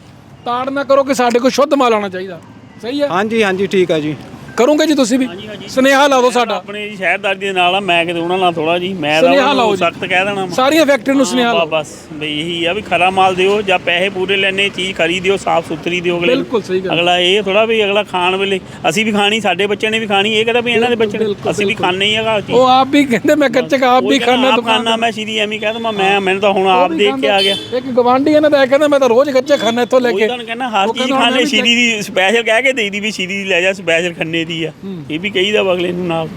ਤਾੜ ਨਾ ਕਰੋ ਕਿ ਸਾਡੇ ਕੋਲ ਸ਼ੁੱਧ ਮਾਲ ਆਉਣਾ ਚਾਹੀਦਾ। ਸਹੀ ਹੈ? ਹਾਂਜੀ ਹਾਂਜੀ, ਠੀਕ ਆ ਜੀ। ਕਰੋਗੇ ਜੀ ਤੁਸੀਂ ਵੀ? ਸੁਨੇਹਾ ਲਾ ਦਿਓ ਸਾਡਾ। ਆਪਣੇ ਜੀ ਸ਼ਹਿਰਦਾਰੀ ਦੇ ਨਾਲ ਆ ਮੈਂ ਕਿਤੇ ਉਹਨਾਂ ਨਾਲ ਥੋੜਾ ਜੀ ਮੈਂ ਸੁਨੇਹਾ ਤਾਂ ਲਾਓ ਜੀ। ਸਖਤ ਕਹਿ ਦੇਣਾ ਵਾ। ਸਾਰੀਆਂ ਫੈਕਟਰੀ ਨੂੰ ਸੁਨੇਹਾ ਲਾਓ। ਬਸ ਬਈ ਇਹੀ ਆ ਵੀ ਖਰਾ ਮਾਲ ਦਿਓ ਜਾਂ ਪੈਸੇ ਪੂਰੇ ਲੈਣੇ ਚੀਜ਼ ਖਰੀ ਦਿਓ ਸਾਫ਼ ਸੁਥਰੀ ਦਿਓ ਅਗਲੇ ਨੂੰ। ਬਿਲਕੁਲ ਸਹੀ ਗੱਲ। ਅਗਲਾ ਇਹ ਥੋੜਾ ਵੀ ਅਗਲਾ ਖਾਣ ਵੇਲੇ ਅਸੀਂ ਵੀ ਖਾਣੀ ਸਾਡੇ ਬੱਚਿਆਂ ਨੇ ਵੀ ਖਾਣੀ ਇਹ ਕਹਿੰਦਾ ਵੀ ਇਹਨਾਂ ਦੇ ਬੱਚੇ ਨੇ ਬਿਲਕੁਲ, ਅਸੀਂ ਵੀ ਖਾਣੇ ਹੀ ਹੈਗਾ ਚੀਜ਼ ਉਹ ਆਪ ਵੀ ਕਹਿੰਦੇ ਮੈਂ ਕੱਚਕ ਆਪ ਵੀ ਖਾਣਾ ਦੁਕਾਨ ਖਾਣਾ ਮੈਂ ਸ਼ੀਰੀ ਐਵੇਂ ਕਹਿ ਦਵਾਂ ਮੈਂ ਮੈਨੂੰ ਤਾਂ ਹੁਣ ਆਪ ਦੇਖ ਕੇ ਆ ਗਿਆ। ਇੱਕ ਗਵਾਂਢੀ ਇਹਨਾਂ ਦਾ ਇਹ ਕਹਿੰਦਾ ਮੈਂ ਤਾਂ ਰੋਜ਼ ਕੱਚੇ ਖਾਣਾ ਇੱਥੋਂ ਲੈ ਕੇ। ਤਾਂ ਕਹਿੰਦਾ ਹਰ ਚੀਜ਼ ਕਹਿੰਦਾ ਖਾਣੇ ਸ਼ੀਰੀ ਦੀ ਸਪੈਸ਼ਲ ਕਹਿ ਕੇ ਦੇਈਦੀ ਵੀ ਸ਼ੀਰੀ ਦੀ ਲੈ ਜਾ ਸਪੈਸ਼ਲ ਖੰਨੇ ਦੀ। ਆ। ਇਹ ਵੀ ਕਹੀਦਾ ਵਾ ਅਗਲੇ ਨੂੰ ਨਾਲ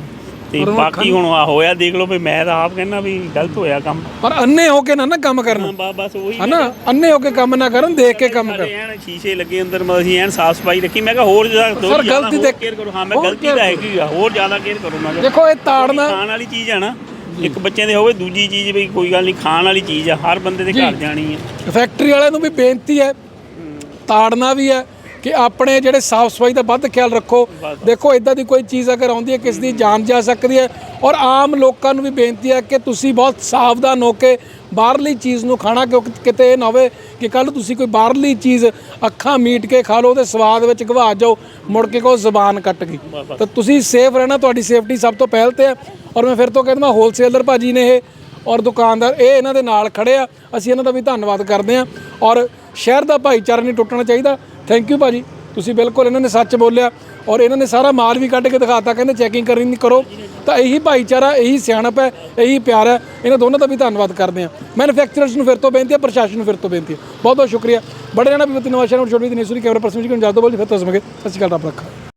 ਤੇ ਪਰ ਉਹ ਬਾਕੀ ਹੁਣ ਆ ਹੋਇਆ ਦੇਖ ਲਓ ਵੀ ਮੈਂ ਤਾਂ ਆਪ ਕਹਿੰਦਾ ਵੀ ਗਲਤ ਹੋਇਆ ਕੰਮ। ਪਰ ਅੰਨੇ ਹੋ ਕੇ ਨਾ ਨਾ ਕੰਮ ਕਰਨਾ। ਬਸ ਬਸ ਉਹੀ ਹਨਾ? ਅੰਨੇ ਹੋ ਕੇ ਕੰਮ ਨਾ ਕਰਨ ਦੇਖ ਕੇ ਕੰਮ ਕਰ। ਐਨ ਸ਼ੀਸ਼ੇ ਲੱਗੇ ਅੰਦਰ ਮਤਲਬ ਅਸੀਂ ਐਨ ਸਾਫ਼ ਸਫ਼ਾਈ ਰੱਖੀ। ਮੈਂ ਕਿਹਾ ਹੋਰ ਜ਼ਿਆਦਾ ਸਰ, ਗਲਤੀ ਦੇਖ- ਕੇਅਰ ਕਰੋ। ਹਾਂ ਮੈਂ ਹੋਰ ਗਲਤੀ care ਤਾਂ ਹੈਗੀ ਆ। ਹੋਰ ਜ਼ਿਆਦਾ ਕੇਅਰ ਕਰੋ ਮੈਂ ਕਿਹਾ। ਦੇਖੋ ਇਹ ਤਾੜਨਾ ਖਾਣ ਵਾਲੀ ਚੀਜ਼ ਆ ਨਾ। ਇੱਕ ਬੱਚਿਆਂ ਦੇ ਹੋਵੇ ਦੂਜੀ ਚੀਜ਼ ਵੀ ਕੋਈ ਗੱਲ ਨਹੀਂ ਖਾਣ ਵਾਲੀ ਚੀਜ਼ ਆ। ਹਰ ਬੰਦੇ ਦੇ ਘਰ ਜਾਣੀ ਆ। ਫੈਕਟਰੀ ਵਾਲਿਆਂ ਨੂੰ ਵੀ ਬੇਨਤੀ ਹੈ। ਤਾੜਨਾ ਵੀ ਹੈ। ਕਿ ਆਪਣੇ ਜਿਹੜੇ ਸਾਫ਼ ਸਫ਼ਾਈ ਦਾ ਵੱਧ ਖਿਆਲ ਰੱਖੋ। ਦੇਖੋ ਇਦਾਂ ਦੀ ਕੋਈ ਚੀਜ਼ ਅਗਰ ਆਉਂਦੀ ਹੈ ਕਿਸ ਦੀ ਜਾਨ ਜਾ ਸਕਦੀ ਹੈ। ਔਰ ਆਮ ਲੋਕਾਂ ਨੂੰ ਵੀ ਬੇਨਤੀ ਹੈ ਕਿ ਤੁਸੀਂ ਬਹੁਤ ਸਾਵਧਾਨ ਹੋ ਕੇ ਬਾਹਰਲੀ ਚੀਜ਼ ਨੂੰ ਖਾਣਾ ਕਿਉਂਕਿ ਕਿਤੇ ਇਹ ਨਾ ਹੋਵੇ ਕਿ ਕੱਲ ਤੁਸੀਂ ਕੋਈ ਬਾਹਰਲੀ ਚੀਜ਼ ਅੱਖਾਂ ਮੀਟ ਕੇ ਖਾ ਲਓ ਉਹਦੇ ਸਵਾਦ ਵਿੱਚ ਗਵਾ ਜਾਓ ਮੁੜ ਕੇ ਕੋ ਜ਼ਬਾਨ ਕੱਟ ਗਈ। ਤਾਂ ਤੁਸੀਂ ਸੇਫ ਰਹਿਣਾ ਤੁਹਾਡੀ ਸੇਫਟੀ ਸਭ ਤੋਂ ਪਹਿਲ ਤੇ ਹੈ। ਔਰ ਮੈਂ ਫਿਰ ਤੋਂ ਕਹਿੰਦਾ ਹੋਲਸੇਲਰ ਭਾਜੀ ਨੇ ਇਹ ਔਰ ਦੁਕਾਨਦਾਰ ਇਹ ਇਹਨਾਂ ਦੇ ਨਾਲ ਖੜੇ ਆ। ਅਸੀਂ ਇਹਨਾਂ ਦਾ ਵੀ ਧੰਨਵਾਦ ਕਰਦੇ ਆ ਔਰ ਸ਼ਹਿਰ ਦਾ ਭਾਈਚਾਰਾ ਨਹੀਂ ਟੁੱਟਣਾ ਚਾਹੀਦਾ। ਥੈਂਕ ਯੂ ਭਾਜੀ। ਤੁਸੀਂ ਬਿਲਕੁਲ ਇਹਨਾਂ ਨੇ ਸੱਚ ਬੋਲਿਆ ਔਰ ਇਹਨਾਂ ਨੇ ਸਾਰਾ ਮਾਲ ਵੀ ਕੱਢ ਕੇ ਦਿਖਾਤਾ, ਕਹਿੰਦੇ ਚੈਕਿੰਗ ਕਰਨੀ ਨਹੀਂ ਕਰੋ। ਤਾਂ ਇਹੀ ਭਾਈਚਾਰਾ, ਇਹੀ ਸਿਆਣਪ ਹੈ, ਇਹੀ ਪਿਆਰ ਹੈ। ਇਹਨਾਂ ਦੋਨਾਂ ਦਾ ਵੀ ਧੰਨਵਾਦ ਕਰਦੇ ਆ ਮੈਨੂਫੈਕਚਰਰਸ ਨੂੰ ਫਿਰ ਤੋਂ ਬੇਨਤੀ ਹੈ, ਪ੍ਰਸ਼ਾਸਨ ਨੂੰ ਫਿਰ ਤੋਂ ਬੇਨਤੀ ਹੈ। ਬਹੁਤ ਬਹੁਤ ਸ਼ੁਕਰੀਆ। ਬੜੇ ਰਹਿਣਾ ਵੀ ਨਵਾਂ ਸ਼ਹਿਰ ਛੋਟੀ ਦੀ ਨੇਸੂਰੀ ਕੈਮਰਾ ਪਰਸਨ ਜੀ ਨੂੰ ਜਲਦ ਬੋਲੀ, ਫਿਰ ਤੋਂ ਸਮਗੇ ਸਤਿ ਸ਼੍ਰੀ ਅਕਾਲ, ਰੱਬ ਰੱਖਾ।